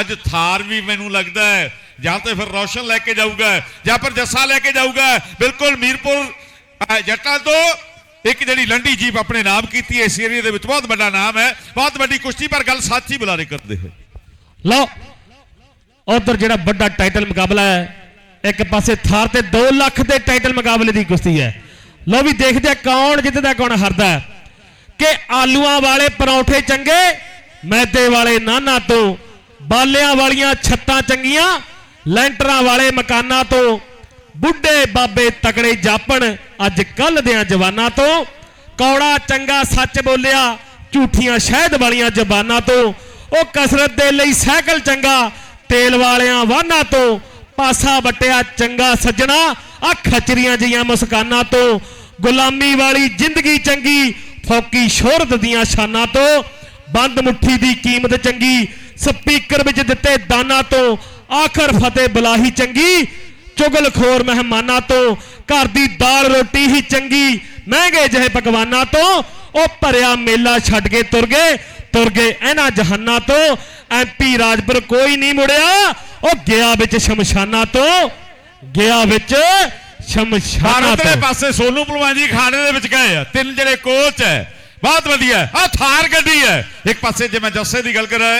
ਅੱਜ ਥਾਰ ਵੀ ਮੈਨੂੰ ਲੱਗਦਾ ਹੈ, ਜਾਂ ਤੇ ਫਿਰ ਰੌਸ਼ਨ ਲੈ ਕੇ ਜਾਊਗਾ, ਜਾਂ ਫਿਰ ਜੱਸਾ ਲੈ ਕੇ ਜਾਊਗਾ। ਬਿਲਕੁਲ ਮੀਰਪੁਰ ਜੱਟਾਂ ਤੋਂ ਇੱਕ ਜਿਹੜੀ ਲੰਡੀ ਜੀਪ ਆਪਣੇ ਨਾਮ ਕੀਤੀ ਹੈ, ਇਸ ਏਰੀਏ ਦੇ ਵਿੱਚ ਬਹੁਤ ਵੱਡਾ ਨਾਮ ਹੈ, ਬਹੁਤ ਵੱਡੀ ਕੁਸ਼ਤੀ, ਪਰ ਗੱਲ ਸਾਥੀ ਬੁਲਾਰੇ ਕਰਦੇ ਹੋਏ। ਲਓ, ਉਧਰ ਜਿਹੜਾ ਵੱਡਾ ਟਾਈਟਲ ਮੁਕਾਬਲਾ ਹੈ, ਇੱਕ ਪਾਸੇ ਥਾਰ ਤੇ 2 ਲੱਖ ਦੇ ਟਾਈਟਲ ਮੁਕਾਬਲੇ ਦੀ ਕੁਸ਼ਤੀ ਹੈ। ਲਓ ਵੀ ਦੇਖਦੇ ਆ ਕੌਣ ਜਿੱਤਦਾ, ਕੌਣ ਹਾਰਦਾ ਕਿ ਆਲੂਆਂ ਵਾਲੇ ਪਰੌਂਠੇ ਚੰਗੇ, ਮੈਦੇ ਵਾਲੇ ਨਾਨਾ ਤੋਂ ਬਾਲਿਆਂ ਵਾਲੀਆਂ ਛੱਤਾਂ ਚੰਗੀਆਂ, ਲੈਂਟਰਾਂ ਵਾਲੇ ਮਕਾਨਾਂ ਤੋਂ, ਬੁੱਢੇ ਬਾਬੇ ਤਕੜੇ ਜਾਪਣ, ਅੱਜ ਕੱਲ ਦਿਆਂ ਜਵਾਨਾਂ ਤੋਂ, ਕੌੜਾ ਚੰਗਾ ਸੱਚ ਬੋਲਿਆ, ਝੂਠੀਆਂ ਸ਼ਹਿਦ ਵਾਲੀਆਂ ਜ਼ਬਾਨਾਂ ਤੋਂ, ਉਹ ਕਸਰਤ ਦੇ ਲਈ ਸਾਈਕਲ ਚੰਗਾ, ਤੇਲ ਵਾਲਿਆਂ ਵਾਹਨਾਂ ਤੋਂ, ਪਾਸਾ ਵਟਿਆ ਚੰਗਾ ਸੱਜਣਾ ਆ ਖਚਰੀਆਂ ਜੀਆਂ ਮੁਸਕਾਨਾਂ ਤੋਂ, ਗੁਲਾਮੀ ਵਾਲੀ ਜ਼ਿੰਦਗੀ ਚੰਗੀ, ਫੌਕੀ ਸ਼ੋਹਰਤ ਦੀਆਂ ਸ਼ਾਨਾਂ ਤੋਂ, ਬੰਦ ਮੁੱਠੀ ਦੀ ਕੀਮਤ ਚੰਗੀ ਸਪੀਕਰ ਵਿੱਚ ਦਿੱਤੇ ਦਾਨਾਂ ਤੋਂ ਆਖਰ ਫਤਿਹ ਬਲਾਹੀ ਚੰਗੀ ਚੁਗਲਖੋਰ ਮਹਿਮਾਨਾਂ ਤੋਂ ਘਰ ਦੀ ਦਾਲ ਰੋਟੀ ਹੀ ਚੰਗੀ ਮਹਿੰਗੇ ਜਿਹੇ ਪਕਵਾਨਾਂ ਤੋਂ ਉਹ ਭਰਿਆ ਮੇਲਾ ਛੱਡ ਕੇ ਤੁਰ ਗਏ ਤੁਰ ਗਏ ਇਹਨਾਂ ਜਹਾਨਾਂ ਤੋਂ ਐਮਪੀ ਰਾਜਪੁਰ ਕੋਈ ਨਹੀਂ ਮੁੜਿਆ ਉਹ ਗਿਆ ਵਿੱਚ ਸ਼ਮਸ਼ਾਨਾਂ ਤੋਂ ਗਿਆ ਵਿੱਚ ਸ਼ਮਸ਼ਾਨਾਂ ਤੋਂ। ਪਾਸੇ ਸੋਨੂ ਭਲਵਾਨ ਜੀ ਖਾਣੇ ਦੇ ਵਿੱਚ ਗਏ ਆ ਤਿੰਨ ਜਿਹੜੇ ਕੋਚ ਹੈ ਬਹੁਤ ਵਧੀਆ ਆ ਥਾਰ ਗੱਡੀ ਹੈ। ਇੱਕ ਪਾਸੇ ਜੇ ਮੈਂ ਜੱਸੇ ਦੀ ਗੱਲ ਕਰਾਂ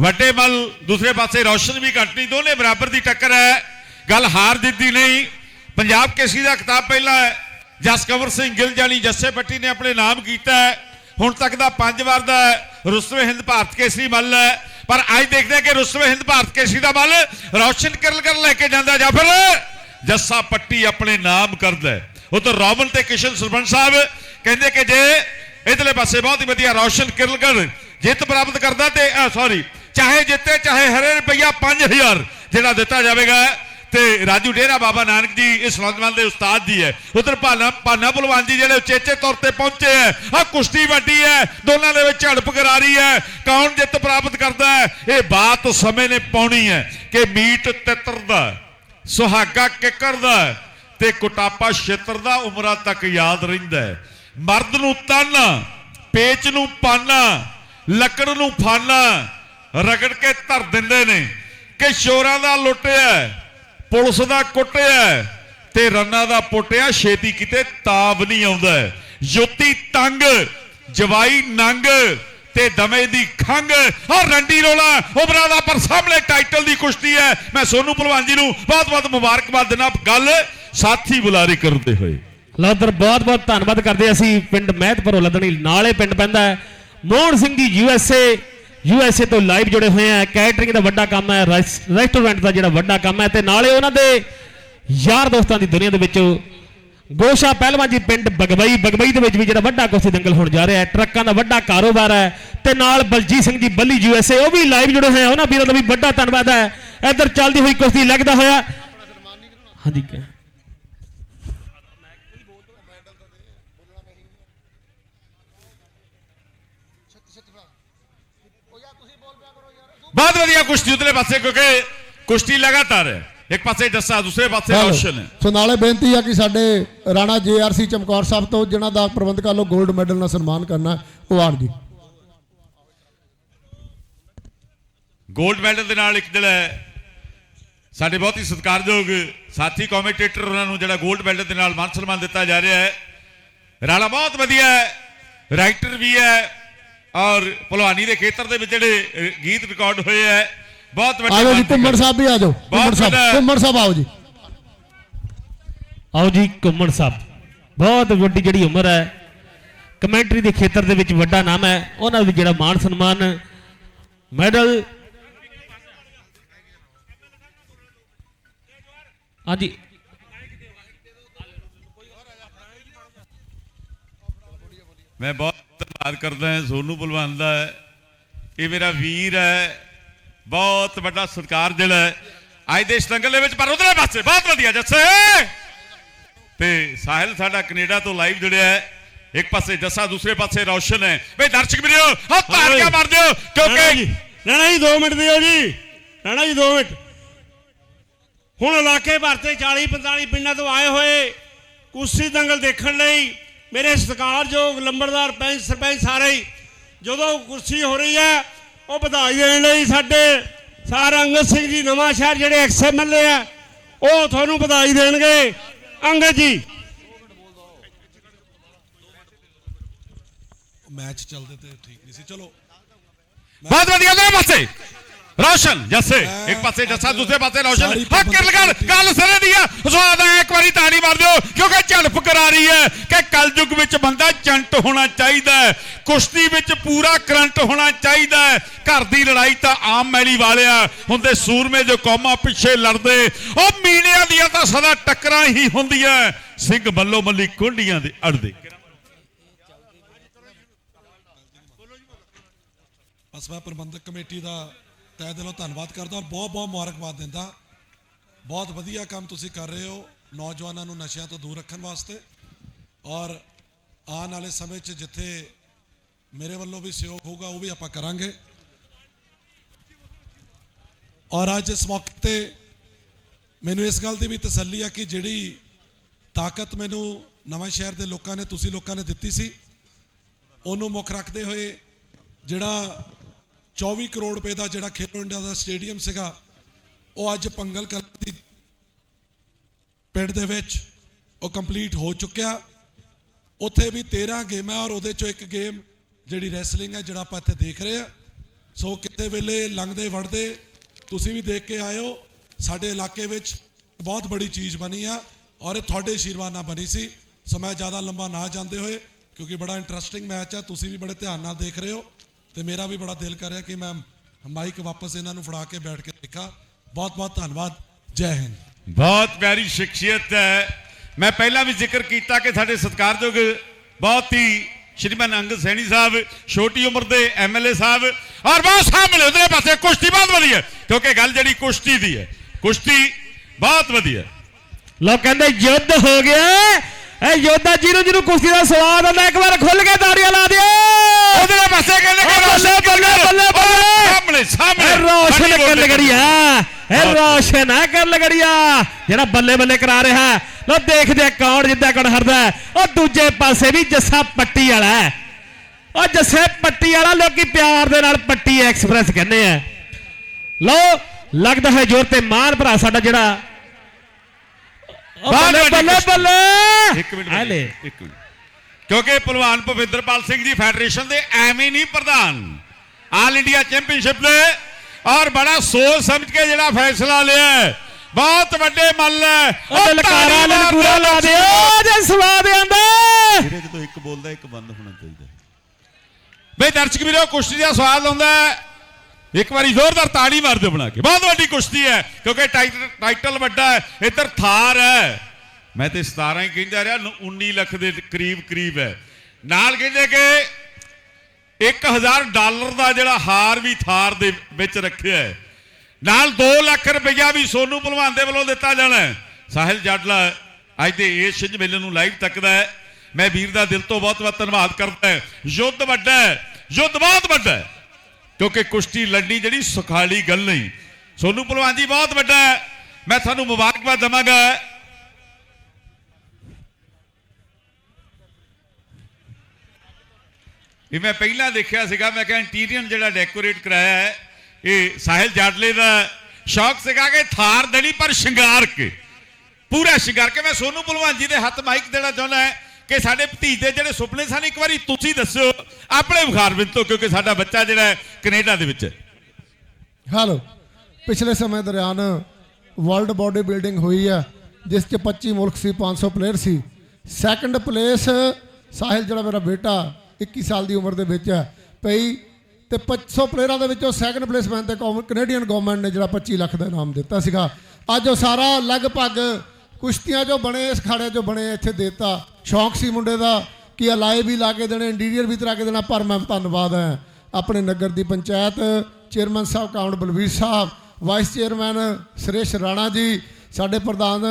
ਵੱਡੇ ਮੱਲ ਦੂਸਰੇ ਪਾਸੇ ਰੌਸ਼ਨ ਵੀ ਘੱਟ ਨਹੀਂ, ਦੋਨੇ ਬਰਾਬਰ ਦੀ ਟੱਕਰ ਹੈ। ਗੱਲ ਹਾਰ ਦਿੱਤੀ ਨਹੀਂ। ਪੰਜਾਬ ਕੇਸਰੀ ਦਾ ਖਿਤਾਬ ਪਹਿਲਾਂ ਹੈ। ਜਸਕਵਰ ਸਿੰਘ ਗਿੱਲ ਜਾਨੀ ਜੱਸੇ ਪੱਟੀ ਨੇ ਆਪਣੇ ਨਾਮ ਕੀਤਾ ਹੈ। ਹੁਣ ਤੱਕ ਦਾ ਪੰਜ ਵਾਰ ਦਾ ਰੁਸਵੇ ਹਿੰਦ ਭਾਰਤ ਕੇਸਰੀ ਮੱਲ ਹੈ। ਪਰ ਅੱਜ ਦੇਖਦੇ ਹਾਂ ਕਿ ਰੁਸਵੇ ਹਿੰਦ ਭਾਰਤ ਕੇਸਰੀ ਦਾ ਮੱਲ ਰੌਸ਼ਨ ਕਰਲਕਰ ਲੈ ਕੇ ਜਾਂਦਾ ਜਾਂ ਫਿਰ ਜੱਸਾ ਪੱਟੀ ਆਪਣੇ ਨਾਮ ਕਰਦਾ ਹੈ। ਉਧਰ ਰੋਬਨ ਤੇ ਕਿਸ਼ਨ ਸਰਪੰਚ ਸਾਹਿਬ ਕਹਿੰਦੇ ਕਿ ਜੇ ਇਧਰਲੇ ਪਾਸੇ ਬਹੁਤ ਹੀ ਵਧੀਆ ਰੌਸ਼ਨ ਕਿਰਲਗੜ ਜਿੱਤ ਪ੍ਰਾਪਤ ਕਰਦਾ ਤੇ ਸੌਰੀ ਚਾਹੇ ਜਿੱਤੇ, ਚਾਹੇ ਹਰੇ ਰੁਪਈਆ 5000 ਜਿਹੜਾ ਦਿੱਤਾ ਜਾਵੇਗਾ ਤੇ ਰਾਜੂ ਡੇਰਾ ਬਾਬਾ ਨਾਨਕ ਜੀ ਇਸ ਨੌਜਵਾਨ ਦੇ ਉਸਤਾਦ ਜੀ ਹੈ। ਉਧਰ ਭਾਨਾ ਭਾਨਾ ਭਲਵਾਨ ਜੀ ਜਿਹੜੇ ਉਚੇਚੇ ਤੌਰ ਤੇ ਪਹੁੰਚੇ ਹੈ। ਆ ਕੁਸ਼ਤੀ ਵੱਡੀ ਹੈ, ਦੋਨਾਂ ਦੇ ਵਿੱਚ ਝੜਪ ਕਰਾਰੀ ਹੈ। ਕੌਣ ਜਿੱਤ ਪ੍ਰਾਪਤ ਕਰਦਾ ਹੈ? ਇਹ ਬਾਤ ਸਮੇਂ ਨੇ ਪਾਉਣੀ ਹੈ ਕਿ ਮੀਟ ਤਿੱਤਰ ਦਾ ਸੁਹਾਗਾ ਕਿੱਕਰ ਦਾ ਤੇ ਕੁਟਾਪਾ ਛੇਤਰ ਦਾ ਉਮਰਾਂ ਤੱਕ ਯਾਦ ਰਹਿੰਦਾ ਹੈ। ਮਰਦ ਨੂੰ ਤਾਨਾ, ਪੇਚ ਨੂੰ ਪਾਨਾ, ਲੱਕੜ ਨੂੰ ਫਾਨਾ ਰਗੜ ਕੇ ਧਰ ਦਿੰਦੇ ਨੇ ਕਿ ਸ਼ੋਰਾਂ ਦਾ ਲੁੱਟਿਆ ਪੁਲਿਸ ਦਾ ਕੁੱਟਿਆ ਤੇ ਰੰਨਾ ਦਾ ਪੁੱਟਿਆ ਛੇਤੀ ਕਿਤੇ ਤਾਬ ਨਹੀਂ ਆਉਂਦਾ। ਜੋਤੀ ਤੰਗ, ਜਵਾਈ ਨੰਗ ਤੇ ਦਮੇ ਦੀ ਖੰਗ। ਔਰ ਰੰਡੀ ਰੋਲਾ ਉਮਰਾਂ ਦਾ, ਪਰ ਸਾਹਮਣੇ ਟਾਈਟਲ ਦੀ ਕੁਸ਼ਤੀ ਹੈ। ਮੈਂ ਸੋਨੂ ਭਲਵਾਨ ਜੀ ਨੂੰ ਬਹੁਤ ਬਹੁਤ ਮੁਬਾਰਕਬਾਦ ਦਿੰਦਾ ਗੱਲ ਸਾਥੀ ਬੁਲਾਰੇ ਕਰਦੇ ਹੋਏ। ਲੌਦਰ, ਬਹੁਤ ਬਹੁਤ ਧੰਨਵਾਦ ਕਰਦੇ ਅਸੀਂ ਪਿੰਡ ਮਹਿਤਪੁਰ ਲਦਣੀ, ਨਾਲੇ ਪਿੰਡ ਪੈਂਦਾ ਹੈ। ਮੋਹਨ ਸਿੰਘ ਜੀ ਯੂਐਸਏ ਯੂਐਸਏ ਤੋਂ ਲਾਈਵ ਜੁੜੇ ਹੋਏ ਆ। ਕੈਟਰਿੰਗ ਦਾ ਵੱਡਾ ਕੰਮ ਹੈ ਰੈਸ- ਰੈਸਟੋਰੈਂਟ ਦਾ ਜਿਹੜਾ ਵੱਡਾ ਕੰਮ ਹੈ ਤੇ ਨਾਲੇ ਉਹਨਾਂ ਦੇ ਯਾਰ ਦੋਸਤਾਂ ਦੀ ਦੁਨੀਆ ਦੇ ਵਿੱਚ ਗੋਸ਼ਾ ਪਹਿਲਵਾਨ ਜੀ ਪਿੰਡ ਬਗਬਈ ਬਗਬਈ ਦੇ ਵਿੱਚ ਵੀ ਜਿਹੜਾ ਵੱਡਾ ਕੁਸ਼ਤੀ ਦੰਗਲ ਹੋਣ ਜਾ ਰਿਹਾ ਹੈ। ਟਰੱਕਾਂ ਦਾ ਵੱਡਾ ਕਾਰੋਬਾਰ ਹੈ ਤੇ ਨਾਲ ਬਲਜੀਤ ਸਿੰਘ ਜੀ ਬੱਲੀ ਯੂਐਸਏ ਉਹ ਵੀ ਲਾਈਵ ਜੁੜੇ ਹੋਏ ਆ। ਉਹਨਾਂ ਵੀਰਾਂ ਦਾ ਵੀ ਵੱਡਾ ਧੰਨਵਾਦ ਹੈ। ਇੱਧਰ ਚੱਲਦੀ ਹੋਈ ਕੁਸ਼ਤੀ ਲੱਗਦਾ ਹੋਇਆ। ਹਾਂਜੀ ਬਹੁਤ ਵਧੀਆ ਕੁਸ਼ਤੀ ਉਤਲੇ ਪਾਸੇ ਕਿਉਂਕਿ ਕੁਸ਼ਤੀ ਲਗਾਤਾਰ ਹੈ। ਇੱਕ ਪਾਸੇ ਜੱਸਾ ਦੂਸਰੇ ਪਾਸੇ ਰੌਸ਼ਨ ਹੈ। ਸੋ ਨਾਲੇ ਬੇਨਤੀ ਆ ਕਿ ਸਾਡੇ Rana J R C Chamkaur Sahib ਤੋਂ ਜਿਨ੍ਹਾਂ ਦਾ ਪ੍ਰਬੰਧਕ ਵੱਲੋਂ 골ਡ ਮੈਡਲ ਨਾਲ ਸਨਮਾਨ ਕਰਨਾ ਉਹ ਆਣ ਜੀ। 골ਡ ਮੈਡਲ ਦੇ ਨਾਲ ਇੱਕ ਜਿਹੜਾ ਸਾਡੇ ਬਹੁਤ ਹੀ ਸਤਿਕਾਰਯੋਗ ਸਾਥੀ ਕਮੈਂਟੇਟਰ ਉਹਨਾਂ ਨੂੰ ਜਿਹੜਾ 골ਡ ਮੈਡਲ ਦੇ ਨਾਲ ਮਾਨ ਸਨਮਾਨ ਦਿੱਤਾ ਜਾ ਰਿਹਾ ਹੈ। ਰਾਣਾ ਬਹੁਤ ਵਧੀਆ ਹੈ ਰਾਈਟਰ ਵੀ ਹੈ ਔਰ ਭਲਵਾਨੀ ਦੇ ਖੇਤਰ ਦੇ ਵਿੱਚ ਜਿਹੜੇ ਗੀਤ ਰਿਕਾਰਡ ਹੋਏ ਹੈ। ਬਹੁਤ ਵੱਡੇ ਆਜੋ ਜੀ ਘੁੰਮਣ ਸਾਹਿਬ ਵੀ ਆਜੋ। ਘੁੰਮਣ ਸਾਹਿਬ ਵੱਡਾ- ਘੁੰਮਣ ਸਾਹਿਬ ਆਓ ਜੀ। ਆਓ ਜੀ ਘੁੰਮਣ ਸਾਹਿਬ। ਬਹੁਤ ਵੱਡੀ ਜਿਹੜੀ ਉਮਰ ਹੈ। ਕਮੈਂਟਰੀ ਦੇ ਖੇਤਰ ਦੇ ਵਿੱਚ ਵੱਡਾ ਨਾਮ ਹੈ। ਉਹਨਾਂ ਦਾ ਜਿਹੜਾ ਮਾਣ ਸਨਮਾਨ ਮੈਡਲ। ਹਾਂਜੀ। ਮੈਂ ਬਹੁਤ ਧੰਨਵਾਦ ਕਰਦਾ ਹਾਂ ਸੋਨੂ ਭਲਵਾਨ ਦਾ ਇਹ ਮੇਰਾ ਵੀਰ ਹੈ। ਬਹੁਤ ਵੱਡਾ ਸਤਿਕਾਰ ਜਿਹੜਾ ਹੈ। ਅੱਜ ਦੇ ਇਸ ਦੰਗਲ ਦੇ ਵਿੱਚ ਪਰ ਉਧਰਲੇ ਪਾਸੇ ਬਹੁਤ ਵਧੀਆ ਜੱਸੇ। ਤੇ ਸਾਹਿਲ ਸਾਡਾ ਕੈਨੇਡਾ ਤੋਂ ਲਾਈਵ ਜੁੜਿਆ ਹੈ। ਇੱਕ ਪਾਸੇ ਜੱਸਾ ਦੂਸਰੇ ਪਾਸੇ ਰੌਸ਼ਨ ਹੈ। ਬਈ ਦਰਸ਼ਕ ਵੀਰੋ ਹੱਥ ਧਾਰ ਕੇ ਮਾਰ ਦਿਓ ਕਿਉਂਕਿ ਰਾਣਾ ਜੀ 2 ਮਿੰਟ ਦਿਓ ਜੀ। ਰਾਣਾ ਜੀ 2 ਮਿੰਟ। ਹੁਣ ਇਲਾਕੇ ਭਰ ਤੇ 40 45 ਪਿੰਡਾਂ ਤੋਂ ਆਏ ਹੋਏ ਕੁਸ਼ਤੀ ਦੰਗਲ ਦੇਖਣ ਲਈ ਮੇਰੇ ਸਤਿਕਾਰਯੋਗ ਲੰਬੜਦਾਰ ਪੈਂਚ ਸਰਪੰਚ ਸਾਰੇ ਹੀ ਜਦੋਂ ਕੁਰਸੀ ਹੋ ਰਹੀ ਹੈ ਉਹ ਵਧਾਈ ਦੇਣ ਲਈ ਸਾਡੇ ਸਰ ਅੰਗਦ ਸਿੰਘ ਜੀ ਨਵਾਂ ਸ਼ਹਿਰ ਜਿਹੜੇ ਐਕਸਐਮਐਲਏ ਆ ਉਹ ਤੁਹਾਨੂੰ ਵਧਾਈ ਦੇਣਗੇ। ਅੰਗਦ ਜੀ। ਮੈਚ ਚੱਲਦੇ ਤੇ ਠੀਕ ਨਹੀਂ ਸੀ। ਚਲੋ। ਬਹੁਤ ਵਧੀਆ ਦੋ ਪਾਸੇ। ਰੋਸ਼ਨ ਜੱਸੇ ਇੱਕ ਪਾਸੇ ਜੱਸਾ ਦੂਸਰੇ ਪਾਸੇ ਰੋਸ਼ਨ ਸਾਰੀ ਹਾਂ ਕਰ ਲਗਾ ਗੱਲ ਸਰੇ ਦੀ ਆ ਸਵਾਦ ਆ ਇੱਕ ਵਾਰੀ ਤਾੜੀ ਮਾਰ ਦਿਓ ਕਿਉਂਕਿ ਝਲਪ ਕਰਾ ਰਹੀ ਹੈ ਕਿ ਕਲਯੁਗ ਵਿੱਚ ਬੰਦਾ ਜੰਟ ਹੋਣਾ ਚਾਹੀਦਾ ਹੈ ਕੁਸ਼ਤੀ ਵਿੱਚ ਪੂਰਾ ਕਰੰਟ ਹੋਣਾ ਚਾਹੀਦਾ ਹੈ ਘਰ ਦੀ ਲੜਾਈ ਤਾਂ ਆਮ ਮੈਲੀ ਵਾਲਿਆ ਹੁੰਦੇ ਸੂਰਮੇ ਜੋ ਕੌਮਾਂ ਪਿੱਛੇ ਲੜਦੇ ਉਹ ਮੀਣਿਆਂ ਦੀਆਂ ਤਾਂ ਸਦਾ ਟੱਕਰਾਂ ਹੀ ਹੁੰਦੀਆਂ ਸਿੰਘ ਬੱਲੋ ਮੱਲੀ ਕੁੰਡੀਆਂ ਦੇ ਅੜਦੇ ਮੈਂ ਪ੍ਰਬੰਧਕ ਕਮੇਟੀ ਦਾ ਤਹਿ ਦਿਲੋਂ ਧੰਨਵਾਦ ਕਰਦਾ ਔਰ ਬਹੁਤ ਬਹੁਤ ਮੁਬਾਰਕਬਾਦ ਦਿੰਦਾ। ਬਹੁਤ ਵਧੀਆ ਕੰਮ ਤੁਸੀਂ ਕਰ ਰਹੇ ਹੋ ਨੌਜਵਾਨਾਂ ਨੂੰ ਨਸ਼ਿਆਂ ਤੋਂ ਦੂਰ ਰੱਖਣ ਵਾਸਤੇ। ਔਰ ਆਉਣ ਵਾਲੇ ਸਮੇਂ 'ਚ ਜਿੱਥੇ ਮੇਰੇ ਵੱਲੋਂ ਵੀ ਸਹਿਯੋਗ ਹੋਊਗਾ, ਉਹ ਵੀ ਆਪਾਂ ਕਰਾਂਗੇ। ਔਰ ਅੱਜ ਇਸ ਮੌਕੇ ਤੇ ਮੈਨੂੰ ਇਸ ਗੱਲ ਦੀ ਵੀ ਤਸੱਲੀ ਆ ਕਿ ਜਿਹੜੀ ਤਾਕਤ ਮੈਨੂੰ ਨਵਾਂ ਸ਼ਹਿਰ ਦੇ ਲੋਕਾਂ ਨੇ, ਤੁਸੀਂ ਲੋਕਾਂ ਨੇ ਦਿੱਤੀ ਸੀ, ਉਹਨੂੰ ਮੁੱਖ ਰੱਖਦੇ ਹੋਏ ਜਿਹੜਾ 24 ਕਰੋੜ ਰੁਪਏ ਦਾ ਜਿਹੜਾ ਖੇਲੋ ਇੰਡੀਆ ਦਾ ਸਟੇਡੀਅਮ ਸੀਗਾ, ਉਹ ਅੱਜ ਪੰਗਲ ਕਲਾਂ ਦੀ ਪਿੰਡ ਦੇ ਵਿੱਚ ਉਹ ਕੰਪਲੀਟ ਹੋ ਚੁੱਕਿਆ। ਉੱਥੇ ਵੀ 13 ਗੇਮਾਂ ਔਰ ਉਹਦੇ ਚੋਂ ਇੱਕ ਗੇਮ ਜਿਹੜੀ ਰੈਸਲਿੰਗ ਹੈ, ਜਿਹੜਾ ਆਪਾਂ ਇੱਥੇ ਦੇਖ ਰਹੇ ਆ ਸੋ ਕਿਤੇ ਵੇਲੇ ਲੰਘਦੇ ਵੜਦੇ ਤੁਸੀਂ ਵੀ ਦੇਖ ਕੇ ਆਇਓ, ਸਾਡੇ ਇਲਾਕੇ ਵਿੱਚ ਬਹੁਤ ਬੜੀ ਚੀਜ਼ ਬਣੀ ਆ ਔਰ ਇਹ ਤੁਹਾਡੇ ਆਸ਼ੀਰਵਾਦ ਨਾਲ ਬਣੀ ਸੀ। ਸੋ ਜ਼ਿਆਦਾ ਲੰਬਾ ਨਾ ਜਾਂਦੇ ਹੋਏ, ਕਿਉਂਕਿ ਬੜਾ ਇੰਟਰਸਟਿੰਗ ਮੈਚ ਆ, ਤੁਸੀਂ ਵੀ ਬੜੇ ਧਿਆਨ ਨਾਲ ਦੇਖ ਰਹੇ ਹੋ। ਤੇ ਮੇਰਾ ਵੀ ਬੜਾ ਦਿਲ ਕਰ ਰਿਹਾ ਕਿ ਮੈਂ ਮਾਈਕ ਵਾਪਸ ਇਹਨਾਂ ਨੂੰ ਫੜਾ ਕੇ ਬੈਠ ਕੇ ਦੇਖਾਂ। ਬਹੁਤ ਬਹੁਤ ਧੰਨਵਾਦ। ਜੈ ਹਿੰਦ। ਬਹੁਤ ਪਿਆਰੀ ਸ਼ਖਸੀਅਤ ਹੈ। ਮੈਂ ਪਹਿਲਾਂ ਵੀ ਜ਼ਿਕਰ ਕੀਤਾ ਕਿ ਸਾਡੇ ਸਤਿਕਾਰਯੋਗ ਬਹੁਤ ਹੀ ਸ਼੍ਰੀਮਾਨ ਅੰਗਦ ਸੈਣੀ ਸਾਹਿਬ ਛੋਟੀ ਉਮਰ ਦੇ ਐਮਐਲਏ ਸਾਹਿਬ ਔਰ ਬਹੁਤ ਸਾਹਮਣੇ ਉਧਰੇ ਪਾਸੇ ਕੁਸ਼ਤੀ ਬਹੁਤ ਵਧੀਆ ਕਿਉਂਕਿ ਗੱਲ ਜਿਹੜੀ ਕੁਸ਼ਤੀ ਦੀ ਹੈ। ਕੁਸ਼ਤੀ ਬਹੁਤ ਵਧੀਆ ਲੋਕ ਕਹਿੰਦੇ ਯੁੱਧ ਹੋ ਗਿਆ। ਇਹ ਯੋਧਾ ਜਿਹਨੂੰ ਜਿਹਨੂੰ ਕੁਸ਼ਤੀ ਦਾ ਸਵਾਦ ਆਉਂਦਾ ਇੱਕ ਵਾਰ ਖੁੱਲ ਕੇ ਤਾੜੀਆਂ ਲਾ ਦਿਓ ਉਧਰੇ ਪਾਸੇ ਕਹਿੰਦੇ ਬੱਲੇ, ਬੱਲੇ, ਬੱਲੇ, ਬੱਲੇ। ਸਾਹਮਣੇ ਸਾਹਮਣੇ ਰੋਸ਼ਨ ਕਰ ਲਗੜੀਆ ਇਹ ਬਹੁਤ ਰੋਸ਼ਨ ਹੈ ਕਰ ਲਗੜੀਆ ਜਿਹੜਾ ਬੱਲੇ ਬੱਲੇ ਕਰਾ ਰਿਹਾ। ਲੋ ਦੇਖਦੇ ਆ ਕੌਣ ਜਿੱਦਾਂ ਕੌਣ ਹਰਦਾ। ਉਹ ਦੂਜੇ ਪਾਸੇ ਵੀ ਜੱਸਾ ਪੱਟੀ ਵਾਲਾ। ਉਹ ਜੱਸੇ ਪੱਟੀ ਵਾਲਾ ਲੋਕੀ ਪਿਆਰ ਦੇ ਨਾਲ ਪੱਟੀ ਐਕਸਪ੍ਰੈਸ ਕਹਿੰਦੇ ਆ ਲੋ ਲੱਗਦਾ ਹੈ ਜ਼ੋਰ ਤੇ ਮਾਨ ਭਰਾ ਸਾਡਾ ਜਿਹੜਾ ਬੱਲੇ ਬੱਲੇ। ਬੱਲੇ। ਇੱਕ ਮਿੰਟ ਆ ਲੈ ਇੱਕ ਮਿੰਟ। ਕਿਉਂਕਿ ਪਹਿਲਵਾਨ ਭਵਿੰਦਰਪਾਲ ਸਿੰਘ ਜੀ ਫੈਡਰੇਸ਼ਨ ਦੇ ਐਵੇਂ ਨਹੀਂ ਪ੍ਰਧਾਨ। ਆਲ ਇੰਡੀਆ ਚੈਂਪੀਅਨਸ਼ਿਪ ਦੇ। ਔਰ ਬੜਾ ਸੋਚ ਸਮਝ ਕੇ ਜਿਹੜਾ ਫੈਸਲਾ ਲਿਆ ਹੈ। ਬਹੁਤ ਵੱਡੇ ਮੱਲ ਹੈ। ਉਹ ਲਲਕਾਰਾ ਤਾੜੀ ਮਾਰ ਲਲਕੂਰਾ ਲਾ ਦਿਓ ਜੇ ਸਵਾਦ ਆਂਦਾ ਵੀਰੇ ਜਦੋਂ ਇੱਕ ਬੋਲਦਾ ਇੱਕ ਬੰਦ ਹੋਣਾ ਚਾਹੀਦਾ। ਬਈ ਦਰਸ਼ਕ ਵੀਰੋ ਕੁਸ਼ਤੀ ਦਾ ਸਵਾਦ ਆਉਂਦਾ ਹੈ। ਇੱਕ ਵਾਰੀ ਜ਼ੋਰਦਾਰ ਤਾੜੀ ਮਾਰ ਦਿਓ ਬਣਾ ਕੇ। ਬਹੁਤ ਵੱਡੀ ਕੁਸ਼ਤੀ ਹੈ, ਕਿਉਂਕਿ ਟਾਈਟਲ ਟਾਈਟਲ ਵੱਡਾ ਹੈ, ਇੱਧਰ ਥਾਰ ਹੈ। ਮੈਂ ਤੇ 17 ਹੀ ਕਹਿੰਦਾ ਰਿਹਾ, ਨ- 19 ਲੱਖ ਦੇ ਕਰੀਬ ਕਰੀਬ ਹੈ। ਨਾਲ ਕਹਿੰਦੇ ਕਿ 1000 ਡਾਲਰ ਦਾ ਜਿਹੜਾ ਹਾਰ ਵੀ ਥਾਰ ਦੇ ਵਿੱਚ ਰੱਖਿਆ ਹੈ। ਨਾਲ 2 ਲੱਖ ਰੁਪਈਆ ਵੀ ਸੋਨੂ ਭਲਵਾਨ ਦੇ ਵੱਲੋਂ ਦਿੱਤਾ ਜਾਣਾ ਸਾਹਿਲ ਜਾਡਲਾ ਅੱਜ ਦੇ ਇਸ ਛਿੰਝ ਮੇਲੇ ਨੂੰ ਲਾਈਵ ਤੱਕਦਾ ਹੈ। ਮੈਂ ਵੀਰ ਦਾ ਦਿਲ ਤੋਂ ਬਹੁਤ ਬਹੁਤ ਧੰਨਵਾਦ ਕਰਦਾ ਯੁੱਧ ਵੱਡਾ ਹੈ, ਯੁੱਧ ਬਹੁਤ ਵੱਡਾ ਹੈ। ਕਿਉਂਕਿ ਕੁਸ਼ਤੀ ਲੜਨੀ ਜਿਹੜੀ ਸੁਖਾਲੀ ਗੱਲ ਨਹੀਂ। ਸੋਨੂ ਭਲਵਾਨ ਜੀ ਬਹੁਤ ਵੱਡਾ ਹੈ। ਮੈਂ ਤੁਹਾਨੂੰ ਮੁਬਾਰਕਬਾਦ ਦਵਾਂਗਾ। ਇਹ ਮੈਂ ਪਹਿਲਾਂ ਦੇਖਿਆ ਸੀਗਾ, ਮੈਂ ਕਿਹਾ ਇੰਟੀਰੀਅਰ ਜਿਹੜਾ ਡੈਕੋਰੇਟ ਕਰਾਇਆ ਹੈ, ਇਹ ਸਾਹਿਲ ਜਾਡਲੇ ਦਾ ਸ਼ੌਕ ਸੀਗਾ ਕਿ ਥਾਰ ਦੇਣੀ ਪਰ ਸ਼ਿੰਗਾਰ ਕੇ। ਪੂਰਾ ਸ਼ਿੰਗਾਰ ਕੇ। ਮੈਂ ਸੋਨੂ ਭਲਵਾਨ ਜੀ ਦੇ ਹੱਥ ਮਾਈਕ ਦੇਣਾ ਚਾਹੁੰਦਾ ਹਾਂ। ਕਿ ਸਾਡੇ ਭਤੀਜ ਦੇ ਜਿਹੜੇ ਸੁਪਨੇ ਸਨ, ਇੱਕ ਵਾਰੀ ਤੁਸੀਂ ਦੱਸਿਓ ਆਪਣੇ ਬੁਖਾਰਵਿੰਦ ਤੋਂ, ਕਿਉਂਕਿ ਸਾਡਾ ਬੱਚਾ ਜਿਹੜਾ ਹੈ ਕੈਨੇਡਾ ਦੇ ਵਿੱਚ। ਹੈ ਹੈਲੋ ਪਿਛਲੇ ਸਮੇਂ ਦੌਰਾਨ ਵਰਲਡ ਬਾਡੀ ਬਿਲਡਿੰਗ ਹੋਈ ਹੈ, ਜਿਸ 'ਚ 25 ਮੁਲਕ ਸੀ 500 ਪਲੇਅਰ ਸੀ। ਸੈਕੰਡ ਪਲੇਸ ਸਾਹਿਲ ਜਿਹੜਾ ਮੇਰਾ ਬੇਟਾ 21 ਸਾਲ ਦੀ ਉਮਰ ਦੇ ਵਿੱਚ ਹੈ, ਪਈ। ਤੇ 500 ਪਲੇਅਰਾਂ ਦੇ ਵਿੱਚੋਂ ਸੈਕੰਡ ਪਲੇਸਮੈਨ ਤੇ ਕੌਮ- ਕੈਨੇਡੀਅਨ ਗਵਰਨਮੈਂਟ ਨੇ ਜਿਹੜਾ 25 ਲੱਖ ਦਾ ਇਨਾਮ ਦਿੱਤਾ ਸੀਗਾ। ਅੱਜ ਉਹ ਸਾਰਾ ਲਗਭਗ ਕੁਸ਼ਤੀਆਂ ਜੋ ਬਣੇ, ਇਸ ਖਾੜੇ ਜੋ ਬਣੇ, ਇੱਥੇ ਦੇਤਾ। ਸ਼ੌਂਕ ਸੀ ਮੁੰਡੇ ਦਾ ਕਿ ਅਲਾਏ ਵੀ ਲਾ ਕੇ ਦੇਣੇ ਇੰਟੀਰੀਅਰ ਵੀ ਤਰਾ ਕੇ ਦੇਣਾ, ਪਰ ਮੈਂ ਧੰਨਵਾਦ ਹੈ। ਆਪਣੇ ਨਗਰ ਦੀ ਪੰਚਾਇਤ ਚੇਅਰਮੈਨ ਸਾਹਿਬ, ਕਾਉਂਟ ਬਲਵੀਰ ਸਾਹਿਬ ਵਾਈਸ ਚੇਅਰਮੈਨ ਸੁਰੇਸ਼ ਰਾਣਾ ਜੀ, ਸਾਡੇ ਪ੍ਰਧਾਨ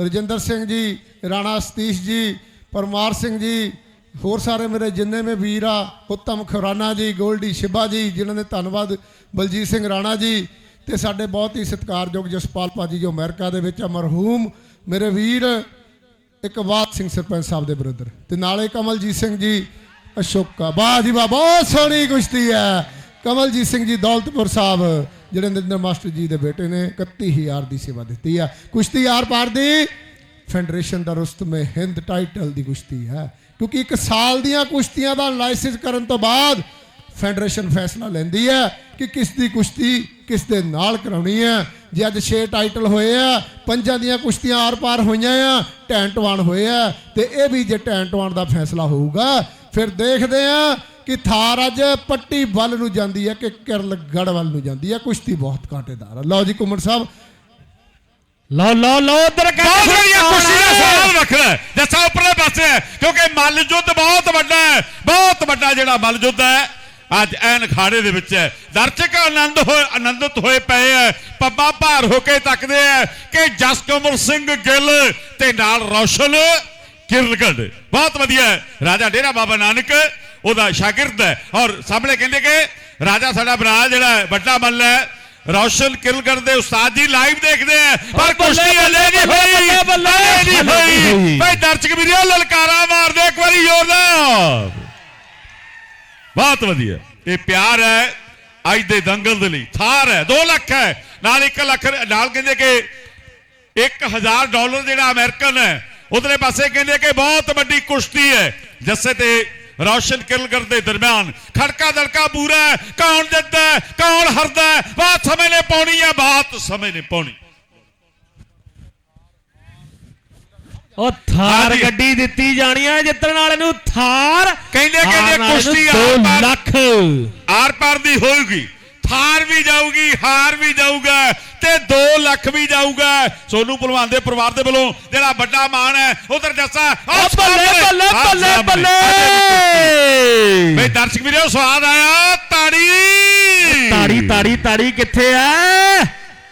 ਰਜਿੰਦਰ ਸਿੰਘ ਜੀ, ਰਾਣਾ ਸਤੀਸ਼ ਜੀ, ਪਰਮਾਰ ਸਿੰਘ ਜੀ, ਹੋਰ ਸਾਰੇ ਮੇਰੇ ਜਿੰਨੇ ਮੇ ਵੀਰ ਆ, ਉੱਤਮ ਖੁਰਾਨਾ ਜੀ, ਗੋਲਡੀ ਸ਼ਿਬਾ ਜੀ, ਜਿਨ੍ਹਾਂ ਨੇ ਧੰਨਵਾਦ, ਬਲਜੀਤ ਸਿੰਘ ਰਾਣਾ ਜੀ, ਤੇ ਸਾਡੇ ਬਹੁਤ ਹੀ ਸਤਿਕਾਰਯੋਗ ਜਸਪਾਲ ਭਾਜੀ ਜੋ ਅਮਰੀਕਾ ਦੇ ਵਿੱਚ ਆ, ਮਰਹੂਮ ਮੇਰੇ ਵੀਰ ਇਕਬਾਲ ਸਿੰਘ ਸਰਪੰਚ ਸਾਹਿਬ ਦੇ ਬ੍ਰਦਰ। ਤੇ ਨਾਲੇ ਕਮਲਜੀਤ ਸਿੰਘ ਜੀ, ਅਸ਼ੋਕਾ ਵਾਹ ਜੀ ਵਾਹ, ਬਹੁਤ ਸੋਹਣੀ ਕੁਸ਼ਤੀ ਹੈ। ਕਮਲਜੀਤ ਸਿੰਘ ਜੀ, ਦੌਲਤਪੁਰ ਸਾਹਿਬ, ਜਿਹੜੇ ਨਰਿੰਦਰ ਮਾਸਟਰ ਜੀ ਦੇ ਬੇਟੇ ਨੇ 31000 ਦੀ ਸੇਵਾ ਦਿੱਤੀ ਆ ਕੁਸ਼ਤੀ ਆਰ ਪਾਰ ਦੀ, ਫੈਡਰੇਸ਼ਨ ਦਾ ਰੁਸਤਮੇ ਹਿੰਦ ਟਾਈਟਲ ਦੀ ਕੁਸ਼ਤੀ ਹੈ। ਕਿਉਂਕਿ ਇੱਕ ਸਾਲ ਦੀਆਂ ਕੁਸ਼ਤੀਆਂ ਦਾ ਲਾਇਸੈਂਸ ਕਰਨ ਤੋਂ ਬਾਅਦ ਫੈਡਰੇਸ਼ਨ ਫੈਸਲਾ ਲੈਂਦੀ ਹੈ ਕਿ ਕਿਸ ਦੀ ਕੁਸ਼ਤੀ ਕਿਸ ਦੇ ਨਾਲ ਕਰਾਉਣੀ ਹੈ। ਜੇ ਅੱਜ 6 ਟਾਈਟਲ ਹੋਏ ਆ ਪੰਜਾਂ ਦੀਆਂ ਕੁਸ਼ਤੀਆਂ ਆਰ-ਪਾਰ ਹੋਈਆਂ ਆ ਟੈਂਟਵਾਨ ਹੋਏ ਆ ਤੇ ਇਹ ਵੀ ਜੇ ਟੈਂਟਵਾਨ ਦਾ ਫੈਸਲਾ ਹੋਊਗਾ ਫਿਰ ਦੇਖਦੇ ਆ ਕਿ ਥਾਰ ਅੱਜ ਪੱਟੀ ਵੱਲ ਨੂੰ ਜਾਂਦੀ ਹੈ ਕਿ ਕਿਰਲਗੜ ਵੱਲ ਨੂੰ ਜਾਂਦੀ ਹੈ। ਕੁਸ਼ਤੀ ਬਹੁਤ ਕਾਂਟੇਦਾਰ ਹੈ ਲਓ ਜੀ ਕੁਮਰ ਸਾਹਿਬ। ਲਓ ਲਓ ਲਓ ਵਧੀਆ ਕੁਸ਼ਤੀ ਦਾ ਸਵਾਲ ਰੱਖਦਾ ਹੈ। ਜੱਸਾ ਉੱਪਰਲੇ ਪਾਸੇ ਕਿਉਂਕਿ ਮੱਲ ਯੁੱਧ ਬਹੁਤ ਵੱਡਾ ਹੈ ਬਹੁਤ ਵੱਡਾ ਜਿਹੜਾ ਮੱਲ ਯੁੱਧ ਹੈ ਅੱਜ ਐਨ ਅਖਾੜੇ ਦੇ ਵਿੱਚ ਹੈ। ਦਰਸ਼ਕ ਆਨੰਦ ਹੋਏ ਆਨੰਦਿਤ ਹੋਏ ਪਏ ਹੈ। ਪੱਬਾਂ ਭਾਰ ਹੋ ਕੇ ਤੱਕਦੇ ਹੈ ਕਿ ਜਸਕਮਲ ਸਿੰਘ ਗਿੱਲ ਤੇ ਨਾਲ ਰੌਸ਼ਨ ਕਿਰਲਗੜ ਬਹੁਤ ਵਧੀਆ ਰਾਜਾ ਡੇਰਾ ਬਾਬਾ ਨਾਨਕ ਉਹਦਾ ਸ਼ਾਗਿਰਦ ਹੈ। ਔਰ ਸਾਹਮਣੇ ਕਹਿੰਦੇ ਕਿ ਰਾਜਾ ਸਾਡਾ ਬਰਾਜ ਜਿਹੜਾ ਵੱਡਾ ਮੱਲ ਹੈ। ਰੌਸ਼ਨ ਕਿਰਲਗੜ ਦੇ ਉਸਤਾਦ ਜੀ ਲਾਈਵ ਦੇਖਦੇ ਆ ਪਰ ਕੁਸ਼ਤੀ ਹਲੇ ਨਹੀਂ ਹੋਈ। ਨਹੀਂ ਹੋਈ। ਭਾਈ ਦਰਸ਼ਕ ਵੀਰੋ ਲਲਕਾਰਾ ਮਾਰਦੇ ਇੱਕ ਵਾਰੀ ਜ਼ੋਰਦਾਰ। ਬਹੁਤ ਵਧੀਆ। ਇਹ ਪਿਆਰ ਹੈ ਅੱਜ ਦੇ ਦੰਗਲ ਦੇ ਲਈ। ਥਾਰ ਹੈ 2 ਲੱਖ ਹੈ। ਨਾਲ 1 ਲੱਖ, ਨਾਲ ਕਹਿੰਦੇ ਕਿ 1000 ਡਾਲਰ ਜਿਹੜਾ ਅਮਰੀਕਨ ਹੈ ਉਧਰੇ ਪਾਸੇ ਕਹਿੰਦੇ ਕਿ ਬਹੁਤ ਵੱਡੀ ਕੁਸ਼ਤੀ ਹੈ। ਜੱਸੇ ਤੇ ਰੌਸ਼ਨ ਕਿਰਲਗਰ ਦੇ ਦਰਮਿਆਨ ਖੜਕਾ ਦੜਕਾ ਪੂਰਾ ਕੌਣ ਜਿੱਤਦਾ ਹੈ, ਕੌਣ ਹਰਦਾ ਹੈ ਬਾਤ ਸਮੇਂ ਨੇ ਪਾਉਣੀ ਹੈ ਬਾਤ ਸਮੇਂ ਨੇ ਪਾਉਣੀ। ਉਹ ਥਾਰ ਹਾਂਜੀ। ਗੱਡੀ ਦਿੱਤੀ ਜਾਣੀ ਹੈ ਜਿੱਤਣ ਵਾਲੇ ਨੂੰ ਥਾਰ ਕਹਿੰਦੇ ਕਹਿੰਦੇ ਹਾਰਨ ਵਾਲੇ ਨੂੰ ਕੁਸ਼ਤੀ ਦੋ ਆਰ ਪਾਰ- ਲੱਖ। ਆਰ ਪਾਰ ਦੀ ਹੋਊਗੀ। ਥਾਰ ਵੀ ਜਾਊਗੀ ਹਾਰ ਵੀ ਜਾਊਗਾ ਤੇ 2 ਲੱਖ ਵੀ ਜਾਊਗਾ। ਸੋਨੂ ਭਲਵਾਨ ਦੇ ਪਰਿਵਾਰ ਦੇ ਵੱਲੋਂ ਜਿਹੜਾ ਵੱਡਾ ਮਾਣ ਹੈ ਉਧਰ ਜੱਸਾ ਉਹ ਬੱਲੇ ਬੱਲੇ ਬੱਲੇ। ਬੱਲੇ। ਬਈ ਦਰਸ਼ਕ ਵੀਰੋ ਸਵਾਦ ਆਇਆ ਤਾੜੀ। ਤਾੜੀ ਤਾੜੀ ਤਾੜੀ ਕਿੱਥੇ ਐ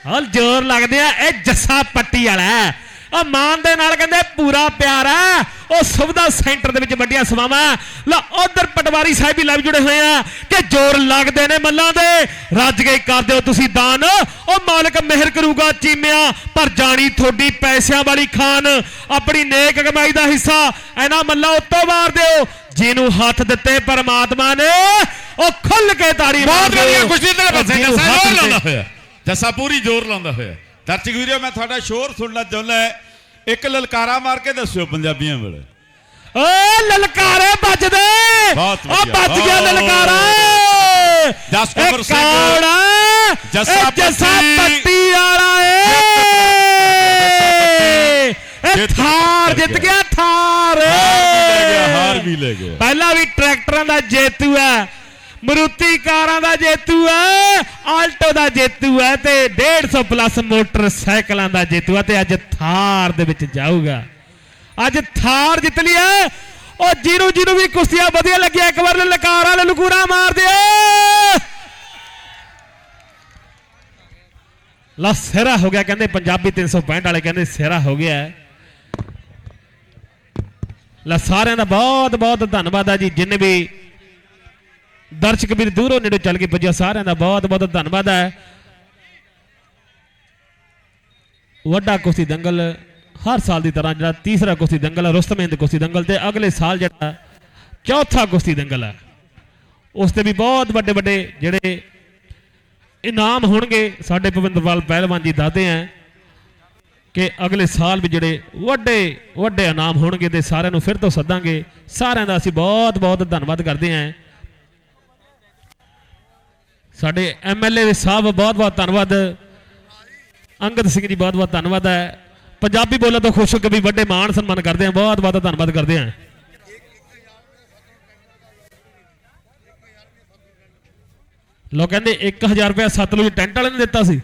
ਹਲ ਜ਼ੋਰ ਲੱਗਦੇ ਆ ਇਹ ਜੱਸਾ ਪੱਟੀ ਵਾਲਾ ਹੈ। ਉਹ ਮਾਨ ਦੇ ਨਾਲ ਕਹਿੰਦੇ ਪੂਰਾ ਪਿਆਰ ਹੈ ਉਹ ਸੁਵਿਧਾ ਸੈਂਟਰ ਦੇ ਵਿੱਚ ਵੱਡੀਆਂ ਸਵਾਵਾਂ ਲਾ ਉਧਰ ਪਟਵਾਰੀ ਸਾਹਿਬ ਵੀ ਲਾਈਵ ਜੁੜੇ ਹੋਏ ਆ ਕਿ ਜ਼ੋਰ ਲੱਗਦੇ ਨੇ ਮੱਲਾਂ ਦੇ। ਰੱਜ ਕੇ ਕਰ ਦਿਓ ਤੁਸੀਂ ਦਾਨ। ਉਹ ਮਾਲਕ ਮਿਹਰ ਕਰੂਗਾ ਚੀਮਿਆਂ ਪਰ ਜਾਣੀ ਤੁਹਾਡੀ ਪੈਸਿਆਂ ਵਾਲੀ ਖਾਨ। ਆਪਣੀ ਨੇਕ ਕਮਾਈ ਦਾ ਹਿੱਸਾ ਇਹਨਾਂ ਮੱਲਾਂ ਉੱਤੋਂ ਮਾਰ ਦਿਓ। ਜਿਹਨੂੰ ਹੱਥ ਦਿੱਤੇ ਪਰਮਾਤਮਾ ਨੇ ਉਹ ਖੁੱਲ ਕੇ ਤਾੜੀ ਮਾਰ ਬਹੁਤ ਵਧੀਆ ਖੁਸ਼ੀ ਤੇਰੇ ਪਾਸੇ ਜੱਸਾ ਜ਼ੋਰ ਲਾਉਂਦਾ ਹੋਇਆ। ਜੱਸਾ ਪੂਰੀ ਜ਼ੋਰ ਲਾਉਂਦਾ ਹੋਇਆ। ਦਰਸ਼ਕ ਵੀਰੋ ਮੈਂ ਤੁਹਾਡਾ ਸ਼ੋਰ ਸੁਣਨਾ ਚਾਹੁੰਦਾ। ਇੱਕ ਲਲਕਾਰਾ ਮਾਰ ਕੇ ਦੱਸਿਓ ਪੰਜਾਬੀਆਂ ਵੇਲੇ ਓ ਲਲਕਾਰੇ ਵੱਜਦੇ। ਬਹੁਤ ਓ ਵੱਜ ਗਿਆ ਲਲਕਾਰਾ। ਜਸ ਇਹ ਕਮਰ ਸਿੰਘ, ਆ? ਜੱਸਾ ਪੱਟੀ। ਵਾਲਾ ਏ। ਇਹ ਥਾਰ। ਜਿੱਤ ਗਿਆ ਥਾਰ। ਹਾਰ ਵੀ ਲੈ ਗਿਆ। ਪਹਿਲਾਂ ਵੀ ਟਰੈਕਟਰਾਂ ਦਾ ਜੇਤੂ ਹੈ। ਮਰੂਤੀ ਕਾਰਾਂ ਦਾ ਜੇਤੂ ਹੈ, ਆਲਟੋ ਦਾ ਜੇਤੂ ਹੈ ਤੇ 150 ਪਲੱਸ ਮੋਟਰਸਾਈਕਲਾਂ ਦਾ ਜੇਤੂ ਹੈ ਤੇ ਅੱਜ ਥਾਰ ਦੇ ਵਿੱਚ ਜਾਊਗਾ। ਅੱਜ ਥਾਰ ਜਿੱਤ ਲਈ ਹੈ। ਉਹ ਜਿਹਨੂੰ ਜਿਹਨੂੰ ਵੀ ਕੁਸ਼ਤੀਆਂ ਵਧੀਆ ਲੱਗਿਆ, ਇੱਕ ਵਾਰ ਲਲਕਾਰ ਵਾਲੇ ਲਕੂਰਾ ਮਾਰ ਦਿਓ। ਲਾ ਸਿਰਾ ਹੋ ਗਿਆ, ਕਹਿੰਦੇ ਪੰਜਾਬੀ 365 ਵਾਲੇ ਕਹਿੰਦੇ ਸਿਹਰਾ ਹੋ ਗਿਆ। ਹੈ। ਲਾ ਸਾਰਿਆਂ ਦਾ ਬਹੁਤ ਬਹੁਤ ਧੰਨਵਾਦ ਆ ਜੀ, ਜਿੰਨੇ ਵੀ ਦਰਸ਼ਕ ਵੀਰ ਦੂਰੋਂ ਨੇੜੇ ਚੱਲ ਕੇ ਪੁੱਜਿਆ, ਸਾਰਿਆਂ ਦਾ ਬਹੁਤ ਬਹੁਤ ਧੰਨਵਾਦ ਹੈ। ਵੱਡਾ ਕੁਸ਼ਤੀ ਦੰਗਲ ਹਰ ਸਾਲ ਦੀ ਤਰ੍ਹਾਂ ਜਿਹੜਾ ਤੀਸਰਾ ਕੁਸ਼ਤੀ ਦੰਗਲ ਹੈ ਰੁਸਤਮ ਕੁਸ਼ਤੀ ਦੰਗਲ ਤੇ ਅਗਲੇ ਸਾਲ ਜਿਹੜਾ ਚੌਥਾ ਕੁਸ਼ਤੀ ਦੰਗਲ ਹੈ। ਉਸ ਤੇ ਵੀ ਬਹੁਤ ਵੱਡੇ ਵੱਡੇ ਜਿਹੜੇ ਇਨਾਮ ਹੋਣਗੇ, ਸਾਡੇ ਭਵਿੰਦਰਪਾਲ ਪਹਿਲਵਾਨ ਜੀ ਦੱਸਦੇ ਆ ਕਿ ਅਗਲੇ ਸਾਲ ਵੀ ਜਿਹੜੇ ਵੱਡੇ ਵੱਡੇ ਇਨਾਮ ਹੋਣਗੇ ਤੇ ਸਾਰਿਆਂ ਨੂੰ ਫਿਰ ਤੋਂ ਸੱਦਾਂਗੇ। ਸਾਰਿਆਂ ਦਾ ਅਸੀਂ ਬਹੁਤ ਬਹੁਤ ਧੰਨਵਾਦ ਕਰਦੇ ਹਾਂ। ਸਾਡੇ ਐਮਐਲਏ ਸਾਹਿਬ, ਬਹੁਤ ਬਹੁਤ ਧੰਨਵਾਦ। ਅੰਗਦ ਸਿੰਘ ਜੀ, ਬਹੁਤ ਬਹੁਤ ਧੰਨਵਾਦ ਹੈ। ਪੰਜਾਬੀ ਬੋਲਣ ਤੋਂ ਖੁਸ਼ ਹੋ ਕੇ ਵੀ ਵੱਡੇ ਮਾਣ ਸਨਮਾਨ ਕਰਦੇ ਹਾਂ। ਬਹੁਤ ਬਹੁਤ ਧੰਨਵਾਦ ਕਰਦੇ ਹਾਂ। ਲੋਕ ਕਹਿੰਦੇ 1000 ਰੁਪਏ ਸਤਲੁਜ ਟੈਂਟ ਵਾਲੇ ਨੇ ਦਿੱਤਾ ਸੀ।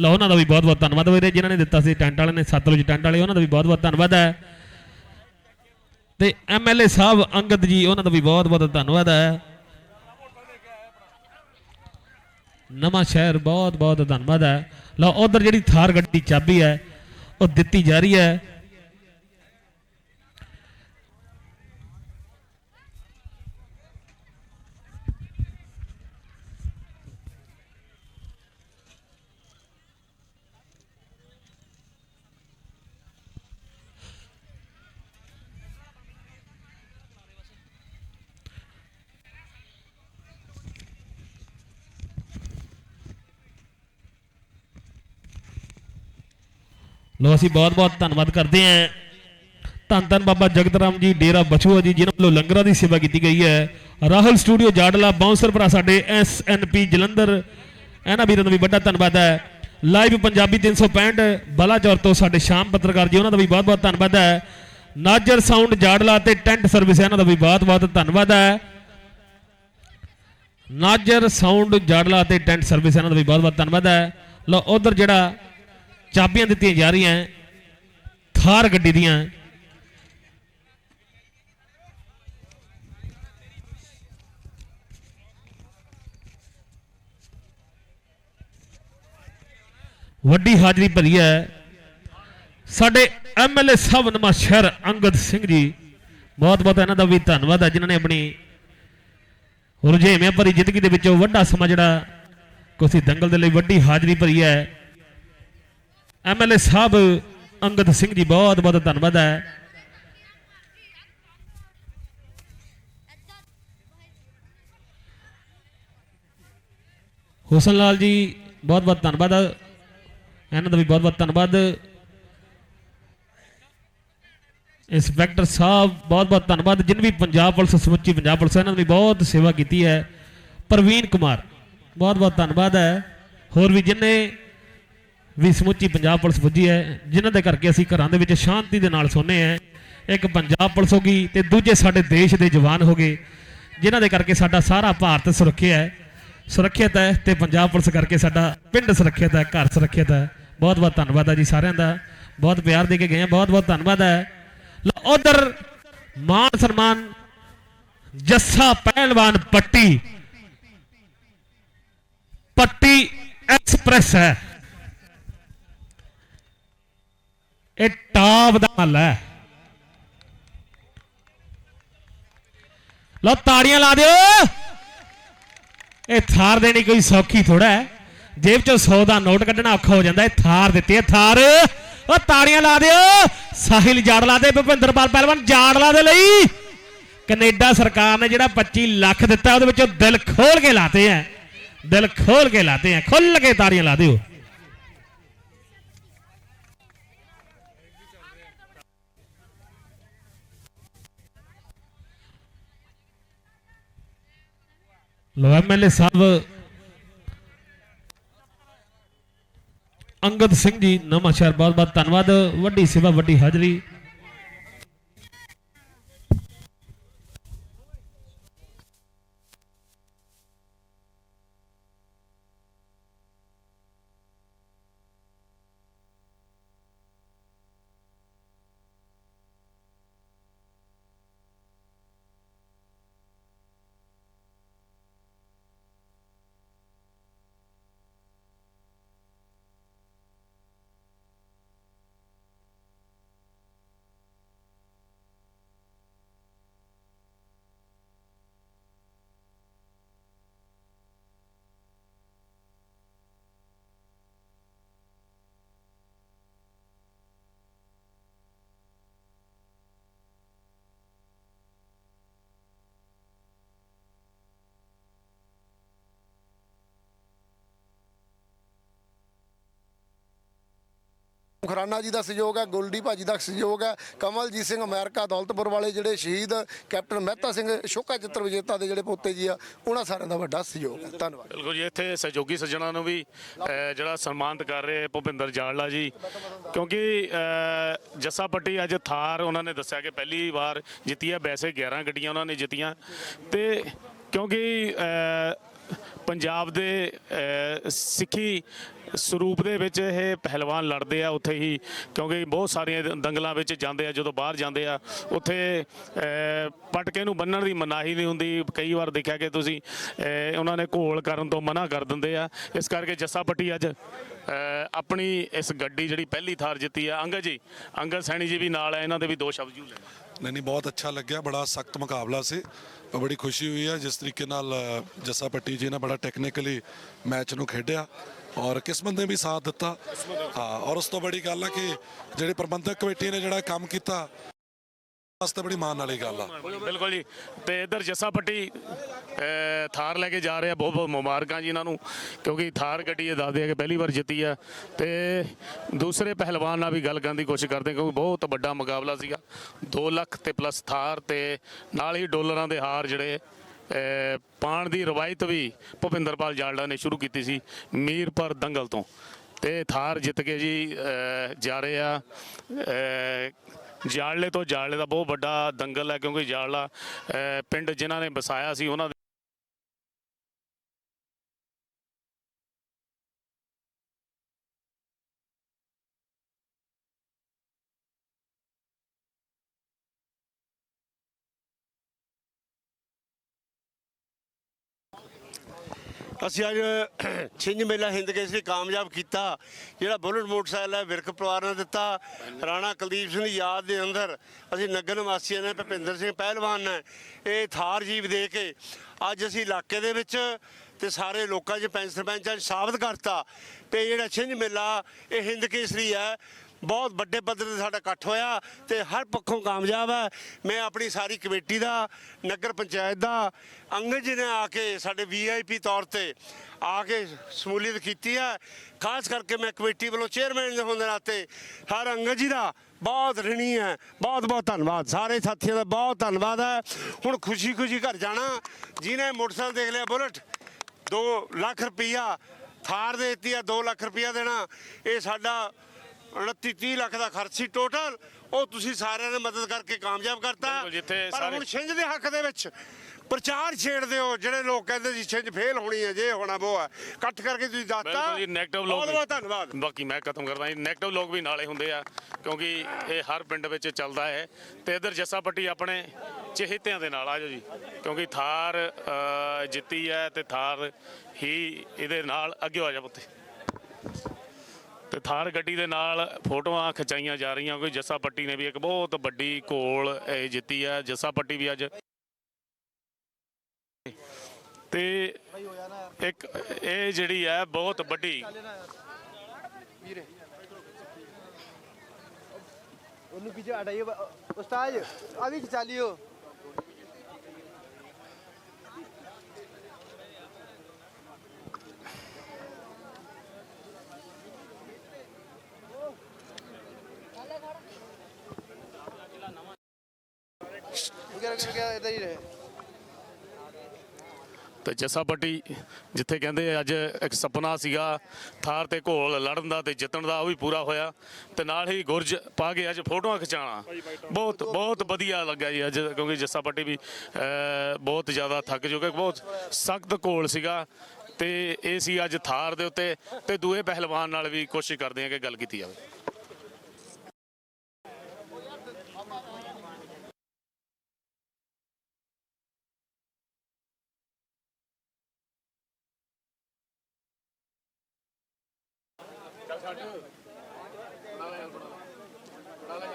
ਲਓ ਉਹਨਾਂ ਦਾ ਵੀ ਬਹੁਤ ਬਹੁਤ ਧੰਨਵਾਦ ਵੀਰੇ ਜਿਨ੍ਹਾਂ ਨੇ ਦਿੱਤਾ ਸੀ ਟੈਂਟ ਵਾਲੇ ਨੇ, ਸਤਲੁਜ ਟੈਂਟ ਵਾਲੇ, ਉਹਨਾਂ ਦਾ ਵੀ ਬਹੁਤ ਬਹੁਤ ਧੰਨਵਾਦ ਹੈ। ਤੇ ਐਮਐਲਏ ਸਾਹਿਬ, ਅੰਗਦ ਜੀ, ਉਹਨਾਂ ਦਾ ਵੀ ਬਹੁਤ ਬਹੁਤ ਧੰਨਵਾਦ ਹੈ। ਨਵਾਂ ਸ਼ਹਿਰ ਬਹੁਤ ਬਹੁਤ ਧੰਨਵਾਦ ਹੈ। ਲਓ, ਉਧਰ ਜਿਹੜੀ ਥਾਰ ਗੱਡੀ ਚਾਬੀ ਹੈ, ਉਹ ਦਿੱਤੀ ਜਾ ਰਹੀ ਹੈ। ਲੋ ਅਸੀਂ ਬਹੁਤ ਬਹੁਤ ਧੰਨਵਾਦ ਕਰਦੇ ਹਾਂ। ਧੰਨ ਧੰਨ ਬਾਬਾ ਜਗਤ ਰਾਮ ਜੀ, ਡੇਰਾ ਬਛੂਆ ਜੀ, ਜਿਨ੍ਹਾਂ ਵੱਲੋਂ ਲੰਗਰਾਂ ਦੀ ਸੇਵਾ ਕੀਤੀ ਗਈ ਹੈ। ਰਾਹੁਲ ਸਟੂਡੀਓ ਜਾੜਲਾ ਬਾਉਂਸਰ ਭਰਾ ਸਾਡੇ ਐਸਐਨਪੀ ਜਲੰਧਰ। ਇਹਨਾਂ ਵੀਰਾਂ ਦਾ ਵੀ ਵੱਡਾ ਧੰਨਵਾਦ ਹੈ। ਲਾਈਵ ਪੰਜਾਬੀ 365 ਬਲਾਚੌਰ ਤੋਂ ਸਾਡੇ ਸ਼ਾਮ ਪੱਤਰਕਾਰ ਜੀ, ਉਹਨਾਂ ਦਾ ਵੀ ਬਹੁਤ ਬਹੁਤ ਧੰਨਵਾਦ ਹੈ। ਨਾਜਰ ਸਾਊਂਡ ਜਾੜਲਾ ਤੇ ਟੈਂਟ ਸਰਵਿਸ ਇਹਨਾਂ ਦਾ ਵੀ ਬਹੁਤ ਬਹੁਤ ਧੰਨਵਾਦ ਹੈ। ਨਾਜਰ ਸਾਊਂਡ ਜਾੜਲਾ ਤੇ ਟੈਂਟ ਸਰਵਿਸ ਇਹਨਾਂ ਦਾ ਵੀ ਬਹੁਤ ਬਹੁਤ ਧੰਨਵਾਦ ਹੈ। ਲੋ ਉਧਰ ਜਿਹੜਾ ਚਾਬੀਆਂ ਦਿੱਤੀਆਂ ਜਾ ਰਹੀਆਂ ਥਾਰ ਗੱਡੀ ਦੀਆਂ। ਵੱਡੀ ਹਾਜ਼ਰੀ ਭਰੀ ਹੈ ਸਾਡੇ ਐਮਐਲਏ ਸਾਹਿਬ ਨਵਾਂ ਸ਼ਹਿਰ ਅੰਗਦ ਸਿੰਘ ਜੀ, ਬਹੁਤ ਬਹੁਤ ਇਹਨਾਂ ਦਾ ਵੀ ਧੰਨਵਾਦ ਹੈ ਜਿਨ੍ਹਾਂ ਨੇ ਆਪਣੀ ਰੁਝੇਵਿਆਂ ਭਰੀ ਜ਼ਿੰਦਗੀ ਦੇ ਵਿੱਚੋਂ ਵੱਡਾ ਸਮਾਂ ਜਿਹੜਾ ਕੋਸੀ ਦੰਗਲ ਦੇ ਲਈ ਵੱਡੀ ਹਾਜ਼ਰੀ ਭਰੀ ਹੈ ਐਮਐਲਏ ਸਾਹਿਬ ਅੰਗਦ ਸਿੰਘ ਜੀ, ਬਹੁਤ ਬਹੁਤ ਧੰਨਵਾਦ ਹੈ। ਹੁਸਨ ਲਾਲ ਜੀ, ਬਹੁਤ ਬਹੁਤ ਧੰਨਵਾਦ। ਇਹਨਾਂ ਦਾ ਵੀ ਬਹੁਤ ਬਹੁਤ ਧੰਨਵਾਦ। ਇੰਸਪੈਕਟਰ ਸਾਹਿਬ, ਬਹੁਤ ਬਹੁਤ ਧੰਨਵਾਦ। ਜਿਨ ਵੀ ਪੰਜਾਬ ਪੁਲਿਸ, ਸਮੁੱਚੀ ਪੰਜਾਬ ਪੁਲਿਸ ਇਹਨਾਂ ਨੇ ਵੀ ਬਹੁਤ ਸੇਵਾ ਕੀਤੀ ਹੈ। ਪ੍ਰਵੀਨ ਕੁਮਾਰ, ਬਹੁਤ ਬਹੁਤ ਧੰਨਵਾਦ ਹੈ। ਹੋਰ ਵੀ ਜਿਨਨੇ ਵੀ ਸਮੁੱਚੀ ਪੰਜਾਬ ਪੁਲਿਸ ਪੁੱਜੀ ਹੈ, ਜਿਨ੍ਹਾਂ ਦੇ ਕਰਕੇ ਅਸੀਂ ਘਰਾਂ ਦੇ ਵਿੱਚ ਸ਼ਾਂਤੀ ਦੇ ਨਾਲ ਸੋਨੇ ਹੈ। ਇੱਕ ਪੰਜਾਬ ਪੁਲਿਸ ਹੋ ਗਈ ਤੇ ਦੂਜੇ ਸਾਡੇ ਦੇਸ਼ ਦੇ ਜਵਾਨ ਹੋ ਗਏ, ਜਿਨ੍ਹਾਂ ਦੇ ਕਰਕੇ ਸਾਡਾ ਸਾਰਾ ਭਾਰਤ ਸੁਰੱਖਿਆ ਹੈ। ਸੁਰੱਖਿਅਤ ਹੈ ਤੇ ਪੰਜਾਬ ਪੁਲਿਸ ਕਰਕੇ ਸਾਡਾ ਪਿੰਡ ਸੁਰੱਖਿਅਤ ਹੈ, ਘਰ ਸੁਰੱਖਿਅਤ ਹੈ। ਬਹੁਤ ਬਹੁਤ ਧੰਨਵਾਦ ਹੈ ਜੀ ਸਾਰਿਆਂ ਦਾ। ਬਹੁਤ ਪਿਆਰ ਦੇ ਕੇ ਗਏ ਆ ਬਹੁਤ ਬਹੁਤ ਧੰਨਵਾਦ ਹੈ। ਉਧਰ ਮਾਨ ਸਨਮਾਨ, ਜੱਸਾ ਪਹਿਲਵਾਨ ਪੱਟੀ। ਪੱਟੀ ਐਕਸਪ੍ਰੈਸ ਹੈ। ਇਹ ਟਾਪ ਦਾ ਮੱਲ ਹੈ। ਲਓ, ਤਾੜੀਆਂ ਲਾ ਦਿਓ। ਇਹ ਥਾਰ ਦੇਣੀ ਕੋਈ ਸੌਖੀ ਥੋੜਾ ਹੈ। ਜੇਬ ਚੋਂ 100 ਦਾ ਨੋਟ ਕੱਢਣਾ ਔਖਾ ਹੋ ਜਾਂਦਾ, ਇਹ ਥਾਰ ਦਿੱਤੀ ਹੈ, ਥਾਰ। ਉਹ ਤਾੜੀਆਂ ਲਾ ਦਿਓ। ਸਾਹਿਲ ਜਾੜਲਾ ਦੇ ਭੁਪਿੰਦਰਪਾਲ ਪਹਿਲਵਾਨ ਜਾੜਲਾ ਦੇ ਲਈ। ਕੈਨੇਡਾ ਸਰਕਾਰ ਨੇ ਜਿਹੜਾ 25 ਲੱਖ ਦਿੱਤਾ, ਉਹਦੇ ਵਿੱਚੋਂ ਦਿਲ ਖੋਲ ਕੇ ਲਾਤੇ ਹੈ। ਦਿਲ ਖੋਲ ਕੇ ਲਾਤੇ ਹੈ। ਖੁੱਲ ਕੇ ਤਾੜੀਆਂ ਲਾ ਦਿਓ। ਲੋ ਐਮਐਲਏ ਸਾਹਿਬ ਅੰਗਦ ਸਿੰਘ ਜੀ ਨਵਾਂ ਸ਼ਹਿਰ ਬਹੁਤ ਬਹੁਤ ਧੰਨਵਾਦ। ਵੱਡੀ ਸੇਵਾ, ਵੱਡੀ ਹਾਜ਼ਰੀ। ਖਰਾਨਾ ਜੀ ਦਾ ਸਹਿਯੋਗ ਹੈ, ਗੋਲਡੀ ਭਾਜੀ ਦਾ ਸਹਿਯੋਗ ਹੈ, ਕਮਲਜੀਤ ਸਿੰਘ ਅਮਰੀਕਾ ਦੌਲਤਪੁਰ ਵਾਲੇ ਜਿਹੜੇ ਸ਼ਹੀਦ ਕੈਪਟਨ ਮਹਿਤਾ ਸਿੰਘ ਸ਼ੋਕਾ ਚਿੱਤਰ ਵਿਜੇਤਾ ਦੇ ਜਿਹੜੇ ਪੋਤੇ ਜੀ ਆ, ਉਹਨਾਂ ਸਾਰਿਆਂ ਦਾ ਵੱਡਾ ਸਹਿਯੋਗ ਹੈ। ਧੰਨਵਾਦ। ਬਿਲਕੁਲ ਜੀ, ਇੱਥੇ ਸਹਿਯੋਗੀ ਸੱਜਣਾ ਨੂੰ ਵੀ ਜਿਹੜਾ ਸਨਮਾਨਿਤ ਕਰ ਰਹੇ ਭੁਪਿੰਦਰ ਜਾੜਲਾ ਜੀ, ਕਿਉਂਕਿ ਜੱਸਾ ਪੱਟੀ ਅੱਜ ਥਾਰ ਉਹਨਾਂ ਨੇ ਦੱਸਿਆ ਕਿ ਪਹਿਲੀ ਵਾਰ ਜਿੱਤੀ ਹੈ, ਵੈਸੇ 11 ਗੱਡੀਆਂ ਉਹਨਾਂ ਨੇ ਜਿੱਤੀਆਂ। ਤੇ ਕਿਉਂਕਿ ਪੰਜਾਬ ਦੇ ਸਿੱਖੀ ਸਰੂਪ ਦੇ ਵਿੱਚ ਇਹ ਪਹਿਲਵਾਨ ਲੜਦੇ ਆ ਉੱਥੇ ਹੀ ਕਿਉਂਕਿ ਬਹੁਤ ਸਾਰੀਆਂ ਦੰਗਲਾਂ ਵਿੱਚ ਜਾਂਦੇ ਆ ਜਦੋਂ ਬਾਹਰ ਜਾਂਦੇ ਆ ਉੱਥੇ ਪਟਕੇ ਨੂੰ ਬੰਨਣ ਦੀ ਮਨਾਹੀ ਨਹੀਂ ਹੁੰਦੀ। ਕਈ ਵਾਰ ਦੇਖਿਆ ਕਿ ਤੁਸੀਂ ਉਹਨਾਂ ਨੇ ਘੋਲ ਕਰਨ ਤੋਂ ਮਨਾ ਕਰ ਦਿੰਦੇ ਆ। ਇਸ ਕਰਕੇ ਜੱਸਾ ਪੱਟੀ ਅੱਜ ਆਪਣੀ ਇਸ ਗੱਡੀ ਜਿਹੜੀ ਪਹਿਲੀ ਥਾਰ ਜਿੱਤੀ ਆ। ਅੰਗਦ ਜੀ ਅੰਗਦ ਸੈਣੀ ਜੀ ਵੀ ਨਾਲ ਆ ਇਹਨਾਂ ਦੇ ਵੀ ਦੋ ਸ਼ਬਦ ਜੂ ਲੈਣੇ। ਨਹੀਂ ਨਹੀਂ ਬਹੁਤ ਅੱਛਾ ਲੱਗਿਆ ਬੜਾ ਸਖਤ ਮੁਕਾਬਲਾ ਸੀ। ਪਰ ਬੜੀ ਖੁਸ਼ੀ ਹੋਈ ਹੈ ਜਿਸ ਤਰੀਕੇ ਨਾਲ ਅ, ਜੱਸਾ ਪੱਟੀ ਜੀ ਨੇ ਬੜਾ ਟੈਕਨੀਕਲੀ ਮੈਚ ਨੂੰ ਖੇਡਿਆ। ਔਰ ਕਿਸਮਤ ਨੇ ਵੀ ਸਾਥ ਦਿੱਤਾ। ਹਾਂ ਔਰ ਉਸ ਤੋਂ ਬੜੀ ਗੱਲ ਹੈ ਕਿ ਜਿਹੜੇ ਪ੍ਰਬੰਧਕ ਕਮੇਟੀ ਨੇ ਜਿਹੜਾ ਕੰਮ ਕੀਤਾ ਵਾਸਤੇ ਬੜੀ ਮਾਣ ਵਾਲੀ ਗੱਲ ਆ। ਬਿਲਕੁਲ ਜੀ। ਤੇ ਇਧਰ ਜੱਸਾ ਪੱਟੀ ਥਾਰ ਲੈ ਕੇ ਜਾ ਰਹੇ। ਆ ਬਹੁਤ ਬਹੁਤ ਮੁਬਾਰਕਾਂ ਜੀ ਇਹਨਾਂ ਨੂੰ ਕਿਉਂਕਿ ਥਾਰ ਗੱਡੀ ਇਹ ਦੱਸਦੇ ਆ ਕਿ ਪਹਿਲੀ ਵਾਰ ਜਿੱਤੀ ਆ। ਤੇ ਦੂਸਰੇ ਪਹਿਲਵਾਨ ਨਾਲ ਵੀ ਗੱਲ ਕਰਨ ਦੀ ਕੋਸ਼ਿਸ਼ ਕਰਦੇ ਆ ਕਿਉਂਕਿ ਬਹੁਤ ਵੱਡਾ ਮੁਕਾਬਲਾ ਸੀਗਾ। 2 ਲੱਖ ਤੇ ਪਲੱਸ ਥਾਰ ਤੇ ਨਾਲ ਹੀ ਡਾਲਰਾਂ ਦੇ ਹਾਰ ਜਿਹੜੇ ਪਾਣ ਦੀ ਰਵਾਇਤ ਵੀ ਭੁਪਿੰਦਰਪਾਲ ਜਾਲੜਾ ਨੇ ਸ਼ੁਰੂ ਕੀਤੀ ਸੀ ਮੀਰਪੁਰ ਦੰਗਲ ਤੋਂ। ਤੇ ਥਾਰ ਜਿੱਤ ਕੇ ਜੀ ਜਾ ਰਹੇ ਆ। ਜਾਲਲੇ ਤੋਂ ਜਾਲਲੇ ਦਾ ਬਹੁਤ ਵੱਡਾ ਦੰਗਲ ਹੈ ਕਿਉਂਕਿ ਜਾਲਲਾ ਪਿੰਡ ਜਿਨ੍ਹਾਂ ਨੇ ਵਸਾਇਆ ਸੀ, ਉਹਨਾਂ ਅਸੀਂ ਅੱਜ ਛਿੰਝ ਮੇਲਾ ਹਿੰਦ ਕੇਸਰੀ ਕਾਮਯਾਬ ਕੀਤਾ, ਜਿਹੜਾ ਬੁਲਟ ਮੋਟਰਸਾਈਕਲ ਹੈ, ਵਿਰਕ ਪਰਿਵਾਰ ਨੇ ਦਿੱਤਾ। ਰਾਣਾ ਕੁਲਦੀਪ ਸਿੰਘ ਦੀ ਯਾਦ ਦੇ ਅੰਦਰ ਅਸੀਂ ਨਗਰ ਨਿਵਾਸੀਆਂ ਨੇ, ਭਪਿੰਦਰ ਸਿੰਘ ਪਹਿਲਵਾਨ ਨੇ ਇਹ ਥਾਰ ਜੀਵ ਦੇ ਕੇ ਅੱਜ ਅਸੀਂ ਇਲਾਕੇ ਦੇ ਵਿੱਚ ਤੇ ਸਾਰੇ ਲੋਕਾਂ 'ਚ ਪੈਂਚ ਸਰਪੰਚਾਂ 'ਚ ਸਾਬਤ ਕਰਤਾ। ਤੇ ਜਿਹੜਾ ਛਿੰਝ ਮੇਲਾ, ਇਹ ਹਿੰਦ ਕੇਸਰੀ ਹੈ। ਬਹੁਤ ਵੱਡੇ ਪੱਧਰ ਤੇ ਸਾਡਾ ਇਕੱਠ ਹੋਇਆ ਤੇ ਹਰ ਪੱਖੋਂ ਕਾਮਯਾਬ ਹੈ। ਮੈਂ ਆਪਣੀ ਸਾਰੀ ਕਮੇਟੀ ਦਾ, ਨਗਰ ਪੰਚਾਇਤ ਦਾ, ਅੰਗਦ ਜੀ ਨੇ ਆ ਕੇ ਸਾਡੇ ਵੀਆਈਪੀ ਤੌਰ ਤੇ ਆ ਕੇ ਸਮੂਲੀਅਤ ਕੀਤੀ ਹੈ। ਖਾਸ ਕਰਕੇ ਮੈਂ ਕਮੇਟੀ ਵੱਲੋਂ ਚੇਅਰਮੈਨ ਦੇ ਹੋਣ ਦੇ ਨਾਤੇ ਹਰ ਅੰਗਦ ਜੀ ਦਾ ਬਹੁਤ ਰਣੀ ਹੈ। ਬਹੁਤ ਬਹੁਤ ਧੰਨਵਾਦ। ਸਾਰੇ ਸਾਥੀਆਂ ਦਾ ਬਹੁਤ ਧੰਨਵਾਦ ਹੈ। ਹੁਣ ਖੁਸ਼ੀ ਖੁਸ਼ੀ ਘਰ ਜਾਣਾ। ਜਿਹਨੇ ਮੋਟਰਸਾਈਕਲ ਦੇਖ ਲਿਆ ਬੁਲਟ 2 ਲੱਖ ਰੁਪਈਆ ਥਾਰ ਦੇ ਦਿੱਤੀ ਆ 2 ਲੱਖ ਰੁਪਈਆ ਦੇਣਾ। ਇਹ ਸਾਡਾ 29 30 ਲੱਖ ਦਾ ਖਰਚ ਸੀ ਟੋਟਲ ਉਹ ਤੁਸੀਂ ਸਾਰਿਆਂ ਨੇ ਮਦਦ ਕਰਕੇ ਕਾਮਯਾਬ ਕਰਤਾ। ਪਰ ਹੁਣ ਛਿੰਝ ਦੇ ਹੱਕ ਦੇ ਵਿੱਚ ਪ੍ਰਚਾਰ ਛੇੜਦੇ ਹੋ ਜਿਹੜੇ ਲੋਕ ਕਹਿੰਦੇ ਸੀ ਛਿੰਝ ਫੇਲ ਹੋਣੀ ਹੈ ਜੇ ਹੋਣਾ ਉਹ ਹੈ। ਇਕੱਠ ਕਰਕੇ ਤੁਸੀਂ ਦੱਸਤਾ ਬਿਲਕੁਲ ਜੀ ਨੈਗੇਟਿਵ ਲੋਕ ਬਹੁਤ ਧੰਨਵਾਦ। ਬਾਕੀ ਮੈਂ ਖਤਮ ਕਰਦਾ ਜੀ। ਨੈਗੇਟਿਵ ਲੋਕ ਵੀ ਨਾਲੇ ਹੁੰਦੇ ਆ ਕਿਉਂਕਿ ਇਹ ਹਰ ਪਿੰਡ ਵਿੱਚ ਚੱਲਦਾ ਹੈ। ਤੇ ਇਧਰ ਜੱਸਾ ਪੱਟੀ ਆਪਣੇ ਚਹੇਤਿਆਂ ਦੇ ਨਾਲ ਆ ਜਾਓ ਜੀ। ਕਿਉਂਕਿ ਥਾਰ ਜਿੱਤੀ ਹੈ ਤੇ ਥਾਰ ਹੀ ਇਹਦੇ ਨਾਲ ਅੱਗੇ ਆ ਜਾ ਪੁੱਤੇ। ਤੇ ਥਾਰ ਗੱਡੀ ਦੇ ਨਾਲ ਫੋਟੋਆਂ ਖਿਚਾਈਆਂ ਜਾ ਰਹੀਆਂ ਕੋਈ ਜੱਸਾ ਪੱਟੀ ਨੇ ਵੀ ਇੱਕ ਬਹੁਤ ਵੱਡੀ ਕੋਲ ਇਹ ਜਿੱਤੀ ਆ ਜੱਸਾ ਪੱਟੀ ਵੀ ਅੱਜ ਤੇ ਇੱਕ ਇਹ ਜਿਹੜੀ ਹੈ ਬਹੁਤ ਵੱਡੀ ਉਹਨੂੰ ਕਿਜਾ ਅੜਾਈਏ ਉਸਤਾਦ ਆ ਵੀ ਖਿਚਾ ਤੇ ਜੱਸਾ ਪੱਟੀ ਜਿੱਥੇ ਕਹਿੰਦੇ ਅੱਜ ਇੱਕ ਸੁਪਨਾ ਸੀਗਾ ਥਾਰ ਤੇ ਘੋਲ ਲੜਨ ਦਾ ਤੇ ਜਿੱਤਣ ਦਾ ਉਹ ਵੀ ਪੂਰਾ ਹੋਇਆ ਤੇ ਨਾਲ ਹੀ ਗੁਰਜ ਪਾ ਕੇ ਅੱਜ ਫੋਟੋਆਂ ਖਿਚਾਣਾ ਬਹੁਤ ਬਹੁਤ ਵਧੀਆ ਲੱਗਾ ਜੀ ਅੱਜ ਕਿਉਂਕਿ ਜੱਸਾ ਪੱਟੀ ਵੀ ਅਹ, ਬਹੁਤ ਜ਼ਿਆਦਾ ਥੱਕ ਚੁੱਕਾ ਬਹੁਤ ਸਖਤ ਘੋਲ ਸੀਗਾ ਤੇ ਇਹ ਸੀ ਅੱਜ ਥਾਰ ਦੇ ਉੱਤੇ ਤੇ ਦੂਏ ਪਹਿਲਵਾਨ ਨਾਲ ਵੀ ਕੋਸ਼ਿਸ਼ ਕਰਦੇ ਆ ਕਿ ਗੱਲ ਕੀਤੀ ਜਾਵੇ। நல்லா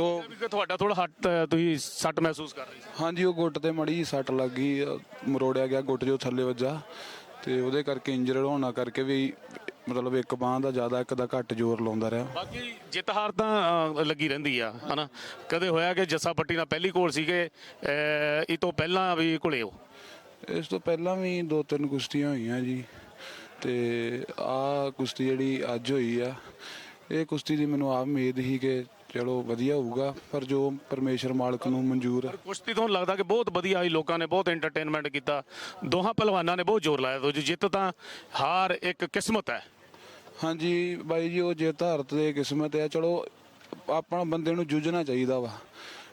ਕਿ ਤੁਹਾਡਾ ਥੋੜਾ ਹੱਟ ਤੁਸੀਂ ਸੱਟ ਮਹਿਸੂਸ ਕਰ ਰਹੇ ਸੀ। ਹਾਂਜੀ ਉਹ ਗੁੱਟ ਤੇ ਮੜੀ ਸੱਟ ਲੱਗ ਗਈ ਮਰੋੜਿਆ ਗਿਆ ਗੁੱਟ ਜੋ ਥੱਲੇ ਵੱਜਾ। ਤੇ ਉਹਦੇ ਕਰਕੇ ਇੰਜਰਡ ਹੋਣਾ ਕਰਕੇ ਵੀ ਮਤਲਬ ਇੱਕ ਬਾਹ ਦਾ ਜ਼ਿਆਦਾ ਇੱਕ ਦਾ ਘੱਟ ਜ਼ੋਰ ਲਾਉਂਦਾ ਰਿਹਾ। ਬਾਕੀ ਜਿੱਤ ਹਾਰ ਤਾਂ ਅਹ, ਲੱਗੀ ਰਹਿੰਦੀ ਆ ਹਨਾ? ਕਦੇ ਹੋਇਆ ਕਿ ਜੱਸਾ ਪੱਟੀ ਨਾਲ ਪਹਿਲੀ ਕੋਲ ਸੀਗੇ ਅਹ, ਇਹ ਤੋਂ ਪਹਿਲਾਂ ਵੀ ਘੁਲੇ ਹੋ? ਇਸ ਤੋਂ ਪਹਿਲਾਂ ਵੀ ਦੋ ਤਿੰਨ ਕੁਸ਼ਤੀਆਂ ਹੋਈਆਂ ਜੀ। ਤੇ ਆ ਕੁਸ਼ਤੀ ਜਿਹੜੀ ਅੱਜ ਹੋਈ ਆ ਇਹ ਕੁਸ਼ਤੀ ਦੀ ਮੈਨੂੰ ਆਪ ਉਮੀਦ ਸੀ ਕਿ ਚਲੋ ਵਧੀਆ ਹੋਊਗਾ ਪਰ ਜੋ ਪਰਮੇਸ਼ਰ ਮਾਲਕ ਨੂੰ ਮਨਜ਼ੂਰ ਆ ਕੁਸ਼ਤੀ ਤੋਂ ਲੱਗਦਾ ਕਿ ਬਹੁਤ ਵਧੀਆ ਆਈ ਲੋਕਾਂ ਨੇ ਬਹੁਤ ਐਂਟਰਟੇਨਮੈਂਟ ਕੀਤਾ। ਦੋਹਾਂ ਪਹਿਲਵਾਨਾਂ ਨੇ ਬਹੁਤ ਜ਼ੋਰ ਲਾਇਆ। ਤੋ ਜਿੱਤ ਤਾਂ ਹਾਰ ਇੱਕ ਕਿਸਮਤ ਹੈ। ਹਾਂਜੀ ਬਾਈ ਜੀ ਉਹ ਜੇ ਧਾਰਤ ਦੇ ਕਿਸਮਤ ਹੈ। ਚਲੋ ਆਪਣਾ ਬੰਦੇ ਨੂੰ ਜੂਝਣਾ ਚਾਹੀਦਾ ਵਾ।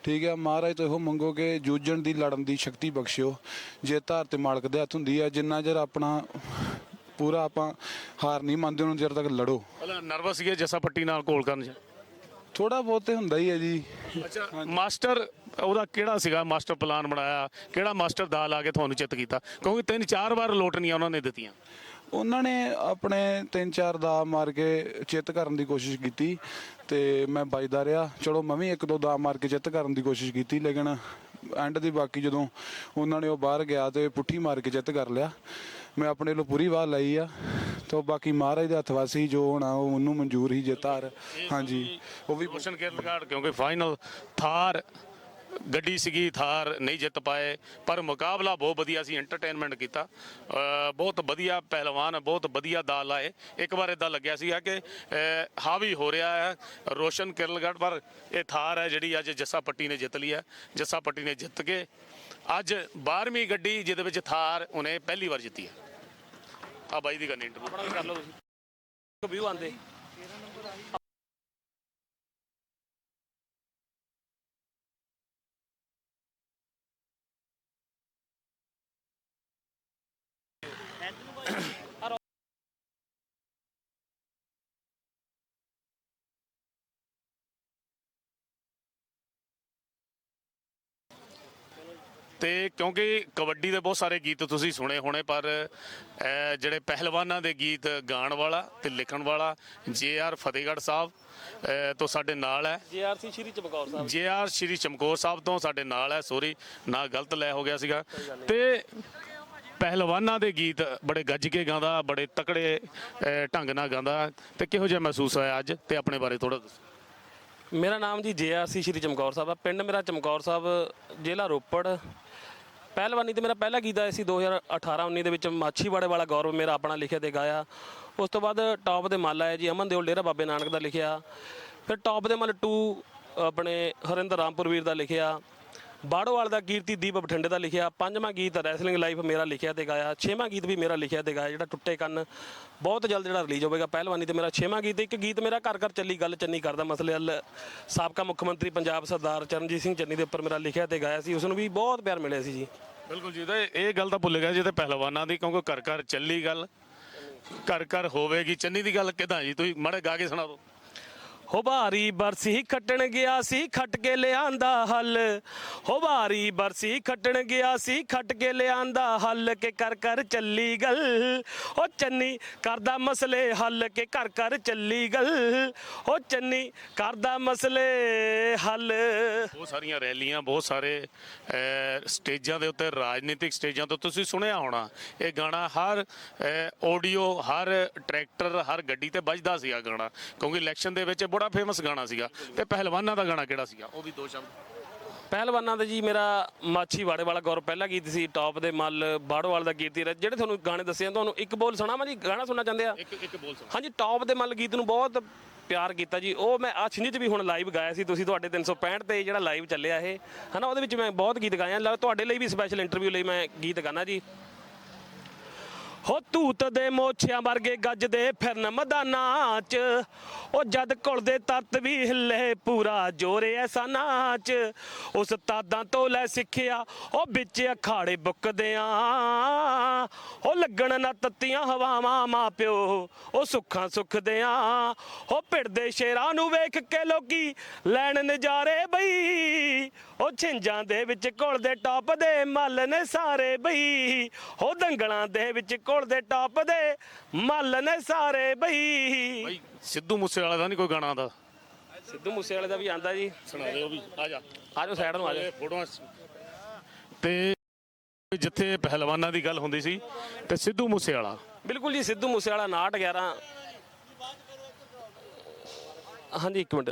ਠੀਕ ਹੈ ਮਹਾਰਾਜ ਤੋਂ ਇਹੋ ਮੰਗੋ ਕਿ ਜੂਝਣ ਦੀ ਲੜਨ ਦੀ ਸ਼ਕਤੀ ਬਖਸ਼ਿਓ। ਜੇ ਧਾਰ ਤੇ ਮਾਲਕ ਦੇ ਹੱਥ ਹੁੰਦੀ ਹੈ। ਜਿੰਨਾ ਚਿਰ ਆਪਣਾ ਪੂਰਾ ਆਪਾਂ ਹਾਰ ਨਹੀਂ ਮੰਨਦੇ ਉਹਨਾਂ ਚਿਰ ਤੱਕ ਲੜੋ। ਨਰਵਸ ਸੀਗੇ ਜੱਸਾ ਪੱਟੀ ਨਾਲ ਕੋਲ ਕਰਨ ਚ। ਥੋੜਾ ਬਹੁਤ ਤੇ ਹੁੰਦਾ ਹੀ ਹੈ ਜੀ। ਅੱਛਾ ਮਾਸਟਰ ਉਹਦਾ ਕਿਹੜਾ ਸੀਗਾ ਮਾਸਟਰ ਪਲਾਨ ਬਣਾਇਆ? ਕਿਹੜਾ ਮਾਸਟਰ ਦਾ ਲਾ ਕੇ ਤੁਹਾਨੂੰ ਚਿੱਤ ਕੀਤਾ? ਕਿਉਂਕਿ ਤਿੰਨ ਚਾਰ ਵਾਰ ਲੋਟਣੀਆਂ ਉਹਨਾਂ ਨੇ ਦਿੱਤੀਆਂ। ਉਹਨਾਂ ਨੇ ਆਪਣੇ ਤਿੰਨ ਚਾਰ ਦਾ ਮਾਰ ਕੇ ਚਿੱਤ ਕਰਨ ਦੀ ਕੋਸ਼ਿਸ਼ ਕੀਤੀ ਤੇ ਮੈਂ ਵੱਜਦਾ ਰਿਹਾ। ਚਲੋ ਮੈਂ ਵੀ ਇੱਕ ਦੋ ਦਾ ਮਾਰ ਕੇ ਚਿੱਤ ਕਰਨ ਦੀ ਕੋਸ਼ਿਸ਼ ਕੀਤੀ ਲੇਕਿਨ ਐਂਡ ਦੀ ਬਾਕੀ ਜਦੋਂ ਉਹਨਾਂ ਨੇ ਉਹ ਬਾਹਰ ਗਿਆ ਤੇ ਪੁੱਠੀ ਮਾਰ ਕੇ ਚਿੱਤ ਕਰ ਲਿਆ। ਮੈਂ ਆਪਣੇ ਵੱਲੋਂ ਪੂਰੀ ਵਾਹ ਲਈ ਆ। ਤੇ ਬਾਕੀ ਮਹਾਰਾਜ ਦੇ ਹੱਥ ਵਾਸੀ ਜੋ ਹੋਣਾ ਉਹ ਉਹਨੂੰ ਮਨਜ਼ੂਰ ਹੀ ਜਿੱਤਾਰ ਹਾਂਜੀ। ਉਹ ਵੀ ਰੋਸ਼ਨ ਕੇਰਲਗਾੜ ਕਿਉਂਕਿ ਫਾਈਨਲ ਥਾਰ ਗੱਡੀ ਸੀਗੀ ਥਾਰ ਨਹੀਂ ਜਿੱਤ ਪਾਏ। ਪਰ ਮੁਕਾਬਲਾ ਬਹੁਤ ਵਧੀਆ ਸੀ ਐਂਟਰਟੇਨਮੈਂਟ ਕੀਤਾ। ਬਹੁਤ ਵਧੀਆ ਪਹਿਲਵਾਨ ਬਹੁਤ ਵਧੀਆ ਦਾਲ ਆਏ ਇੱਕ ਵਾਰ ਇਦਾਂ ਲੱਗਿਆ ਸੀਗਾ ਕਿ ਹਾਵੀ ਹੋ ਰਿਹਾ ਹੈ। ਰੋਸ਼ਨ ਕਿਰਲਗੜ ਪਰ ਇਹ ਥਾਰ ਹੈ ਜਿਹੜੀ ਅੱਜ ਜੱਸਾ ਪੱਟੀ ਨੇ ਜਿੱਤ ਲਈ ਹੈ। ਜੱਸਾ ਪੱਟੀ ਨੇ ਜਿੱਤ ਕੇ ਅੱਜ 12ਵੀਂ ਗੱਡੀ ਜਿਹਦੇ ਵਿੱਚ ਥਾਰ ਉਹਨੇ ਪਹਿਲੀ ਵਾਰ ਜਿੱਤੀ ਹੈ। ਆ ਬਾਈ ਦੀ ਕਰਨੀ ਇੰਟਰਵਿਊ ਕਰ ਲਓ ਤੁਸੀਂ। ਵਿਊ ਆਂਦੇ ਤੇ ਕਿਉਂਕਿ ਕਬੱਡੀ ਦੇ ਬਹੁਤ ਸਾਰੇ ਗੀਤ ਤੁਸੀਂ ਸੁਣੇ ਹੋਣੇ ਪਰ ਜਿਹੜੇ ਪਹਿਲਵਾਨਾਂ ਦੇ ਗੀਤ ਗਾਣ ਵਾਲਾ ਤੇ ਲਿਖਣ ਵਾਲਾ ਜੇ ਆਰ ਫਤਿਹਗੜ੍ਹ ਸਾਹਿਬ ਤੋਂ ਸਾਡੇ ਨਾਲ ਹੈ। ਜੀਆਰਸੀ ਸ਼੍ਰੀ ਚਮਕੌਰ ਸਾਹਿਬ। ਜੇ ਆਰ ਸ਼੍ਰੀ ਚਮਕੌਰ ਸਾਹਿਬ ਤੋਂ ਸਾਡੇ ਨਾਲ ਹੈ ਸੋਰੀ ਨਾ ਗਲਤ ਲੈ ਹੋ ਗਿਆ ਸੀਗਾ। ਤੇ ਪਹਿਲਵਾਨਾਂ ਦੇ ਗੀਤ ਬੜੇ ਗੱਜ ਕੇ ਗਾਉਂਦਾ ਬੜੇ ਤਕੜੇ ਢੰਗ ਨਾਲ ਗਾਉਂਦਾ ਤੇ ਕਿਹੋ ਜਿਹਾ ਮਹਿਸੂਸ ਹੋਇਆ ਅੱਜ? ਤੇ ਆਪਣੇ ਬਾਰੇ ਥੋੜਾ ਦੱਸੋ। ਮੇਰਾ ਨਾਮ ਜੀ ਜੇਆਰਸੀ ਸ਼੍ਰੀ ਚਮਕੌਰ ਸਾਹਿਬ ਆ। ਪਿੰਡ ਮੇਰਾ ਚਮਕੌਰ ਸਾਹਿਬ ਜ਼ਿਲ੍ਹਾ ਰੋਪੜ ਪਹਿਲਵਾਨੀ ਤੇ ਮੇਰਾ ਪਹਿਲਾ ਗੀਤ ਆਇਆ ਸੀ 2018-19 ਦੇ ਵਿੱਚ ਮਾਛੀਵਾੜੇ ਵਾਲਾ ਗੌਰਵ ਮੇਰਾ ਆਪਣਾ ਲਿਖਿਆ ਤੇ ਗਾਇਆ। ਉਸ ਤੋਂ ਬਾਅਦ ਟੌਪ ਦੇ ਮੱਲ ਆਇਆ ਜੀ, ਅਮਨ ਦਿਓਲ ਡੇਰਾ ਬਾਬੇ ਨਾਨਕ ਦਾ ਲਿਖਿਆ। ਫਿਰ ਟੌਪ ਦੇ ਮੱਲ 2 ਆਪਣੇ ਹਰਿੰਦਰ ਰਾਮਪੁਰ ਵੀਰ ਦਾ ਲਿਖਿਆ। ਬਾੜੋਵਾਲ ਦਾ ਕੀਰਤੀ ਦੀਪ ਬਠਿੰਡੇ ਦਾ ਲਿਖਿਆ, ਪੰਜਵਾਂ ਗੀਤ ਰੈਸਲਿੰਗ ਲਾਈਫ ਮੇਰਾ ਲਿਖਿਆ ਤੇ ਗਾਇਆ, ਛੇਵਾਂ ਗੀਤ ਵੀ ਮੇਰਾ ਲਿਖਿਆ ਤੇ ਗਾਇਆ, ਜਿਹੜਾ ਟੁੱਟੇ ਕੰਨ, ਬਹੁਤ ਜਲਦ ਜਿਹੜਾ ਰਿਲੀਜ਼ ਹੋਵੇਗਾ ਪਹਿਲਵਾਨੀ ਤੇ ਮੇਰਾ ਛੇਵਾਂ ਗੀਤ, ਇੱਕ ਗੀਤ ਮੇਰਾ ਘਰ ਘਰ ਚੱਲੀ ਗੱਲ ਚੰਨੀ ਕਰਦਾ, ਮਸਲੇ ਹੱਲ, ਸਾਬਕਾ ਮੁੱਖ ਮੰਤਰੀ ਪੰਜਾਬ ਸਰਦਾਰ ਚਰਨਜੀਤ ਸਿੰਘ ਚੰਨੀ ਦੇ ਉੱਪਰ ਮੇਰਾ ਲਿਖਿਆ ਤੇ ਗਾਇਆ ਸੀ, ਉਸ ਨੂੰ ਵੀ ਬਹੁਤ ਪਿਆਰ ਮਿਲਿਆ ਸੀ ਜੀ। ਬਿਲਕੁਲ ਜੀ, ਤੇ ਇਹ ਗੱਲ ਤਾਂ ਭੁੱਲ ਗਿਆ ਜੀ ਤੇ ਪਹਿਲਵਾਨਾਂ ਦੀ, ਕਿਉਂਕਿ ਘਰ ਘਰ ਚੱਲੀ ਗੱਲ, ਘਰ ਘਰ ਹੋਵੇਗੀ, ਚੰਨੀ ਦੀ ਗੱਲ ਕਿਦਾਂ ਜੀ, ਤੁਸੀਂ ਮਾੜੇ ਗਾ ਕੇ ਸੁਣਾ ਦਿਓ। ਹੋ ਭਾਰੀ ਬਰਸੀ ਖੱਟਣ ਗਿਆ ਸੀ ਖੱਟ ਕੇ ਲਿਆਂਦਾ ਹੱਲ। ਹੋ ਭਾਰੀ ਬਰਸੀ ਖੱਟਣ ਗਿਆ ਸੀ ਖੱਟ ਕੇ ਲਿਆਂਦਾ ਹੱਲ ਕੇ ਕਰ ਕਰ ਚੱਲੀ ਗੱਲ। ਹੋ ਚੰਨੀ ਕਰਦਾ ਮਸਲੇ ਹੱਲ ਕੇ ਕਰ ਕਰ ਚੱਲੀ ਗੱਲ। ਹੋ ਚੰਨੀ ਕਰਦਾ ਮਸਲੇ ਹੱਲ। ਬਹੁਤ ਸਾਰੀਆਂ ਰੈਲੀਆਂ ਬਹੁਤ ਸਾਰੇ ਅਹ, ਸਟੇਜਾਂ ਦੇ ਉੱਤੇ ਰਾਜਨੀਤਿਕ ਸਟੇਜਾਂ ਤੋਂ ਤੁਸੀਂ ਸੁਣਿਆ ਹੋਣਾ। ਇਹ ਗਾਣਾ ਹਰ ਆਡੀਓ ਹਰ ਟਰੈਕਟਰ ਹਰ ਗੱਡੀ ਤੇ ਵੱਜਦਾ ਸੀਗਾ ਗਾਣਾ। ਕਿਉਂਕਿ ਇਲੈਕਸ਼ਨ ਦੇ ਵਿੱਚ ਇਹ ਬੜਾ ਫੇਮਸ ਗਾਣਾ ਸੀਗਾ ਤੇ ਪਹਿਲਵਾਨਾਂ ਦਾ ਗਾਣਾ ਕਿਹੜਾ ਸੀਗਾ? ਉਹ ਵੀ ਦੋ ਸ਼ਬਦ। ਪਹਿਲਵਾਨਾਂ ਦਾ ਜੀ ਮੇਰਾ ਮਾਛੀ ਵਾੜੇ ਵਾਲਾ ਗੌਰਵ ਪਹਿਲਾ ਗੀਤ ਸੀ ਟੌਪ ਦੇ ਮੱਲ ਬਾੜੋਵਾਲ ਦਾ ਕੀਰਤੀ ਰਜ ਜਿਹੜੇ ਤੁਹਾਨੂੰ ਗਾਣੇ ਦੱਸੇ ਆ ਤੁਹਾਨੂੰ ਇੱਕ ਬੋਲ ਸੁਣਾਵਾਂ ਜੀ? ਗਾਣਾ ਸੁਣਨਾ ਚਾਹੁੰਦੇ ਆ? ਇੱਕ ਇੱਕ ਬੋਲ ਸੁਣਾ ਹਾਂਜੀ ਟੌਪ ਦੇ ਮੱਲ ਗੀਤ ਨੂੰ ਬਹੁਤ ਪਿਆਰ ਕੀਤਾ ਜੀ। ਉਹ ਮੈਂ ਆ ਛਿੰਝ ਚ ਵੀ ਹੁਣ ਲਾਈਵ ਗਾਇਆ ਸੀ ਤੁਸੀਂ ਤੁਹਾਡੇ 365 ਤੇ ਜਿਹੜਾ ਲਾਈਵ ਚੱਲਿਆ ਇਹ। ਹਨਾ ਉਹਦੇ ਵਿੱਚ ਮੈਂ ਬਹੁਤ ਗੀਤ ਗਾਏ ਆ। ਤੁਹਾਡੇ ਲਈ ਵੀ ਸਪੈਸ਼ਲ ਇੰਟਰਵਿਊ ਲਈ ਮੈਂ ਗੀਤ ਗਾਣਾ ਜੀ। ਹੋ ਤੂਤ ਦੇ ਮੋਛਿਆਂ ਵਰਗੇ ਗੱਜਦੇ ਫਿਰਨ ਮੈਦਾਨਾਂ 'ਚ। ਉਹ ਜਦ ਘੁਲਦੇ ਤੱਤ ਵੀ ਹਿੱਲੇ ਪੂਰਾ ਜੋਰੇ ਐਸਾ ਨਾਚ ਉਸ ਤਾਦਾਂ ਤੋਂ ਲੈ ਸਿੱਖਿਆ ਉਹ ਵਿੱਚ ਅਖਾੜੇ ਬੁੱਕਦਿਆਂ। ਉਹ ਲੱਗਣ ਨਾ ਤੱਤੀਆਂ ਹਵਾਵਾਂ ਮਾਪਿਓ, ਉਹ ਸੁੱਖਾਂ ਸੁਖਦਿਆਂ। ਉਹ ਭਿੜਦੇ ਸ਼ੇਰਾਂ ਨੂੰ ਵੇਖ ਕੇ ਲੋਕੀ ਲੈਣ ਨਜ਼ਾਰੇ ਬਈ। ਉਹ ਛਿੰਜਾਂ ਦੇ ਵਿੱਚ ਘੁਲਦੇ ਟੌਪ ਦੇ ਮੱਲ ਨੇ ਸਾਰੇ ਬਈ। ਉਹ ਦੰਗਲਾਂ ਦੇ ਘੁਲ ਘੁਲਦੇ ਟੌਪ ਦੇ ਮੱਲ ਨੇ ਸਾਰੇ ਬਈ। ਸਿੱਧੂ ਮੂਸੇ ਵਾਲਾ ਦਾ ਨਹੀਂ ਕੋਈ ਗਾਣਾ ਦਾ ਸਿੱਧੂ ਮੂਸੇ ਵਾਲੇ ਦਾ ਵੀ ਆਂਦਾ ਜੀ। ਸੁਣਾ ਦਿਓ ਵੀ ਆ ਜਾ। ਆਜੋ ਸਾਈਡ ਨੂੰ ਆਜੋ ਫੋਟੋਆਂ ਤੇ ਜਿੱਥੇ ਪਹਿਲਵਾਨਾਂ ਦੀ ਗੱਲ ਹੁੰਦੀ ਸੀ ਤੇ ਸਿੱਧੂ ਮੂਸੇ ਵਾਲਾ ਬਿਲਕੁਲ ਜੀ ਸਿੱਧੂ ਮੂਸੇ ਵਾਲਾ 59 11 ਹਾਂਜੀ ਇੱਕ ਮਿੰਟ।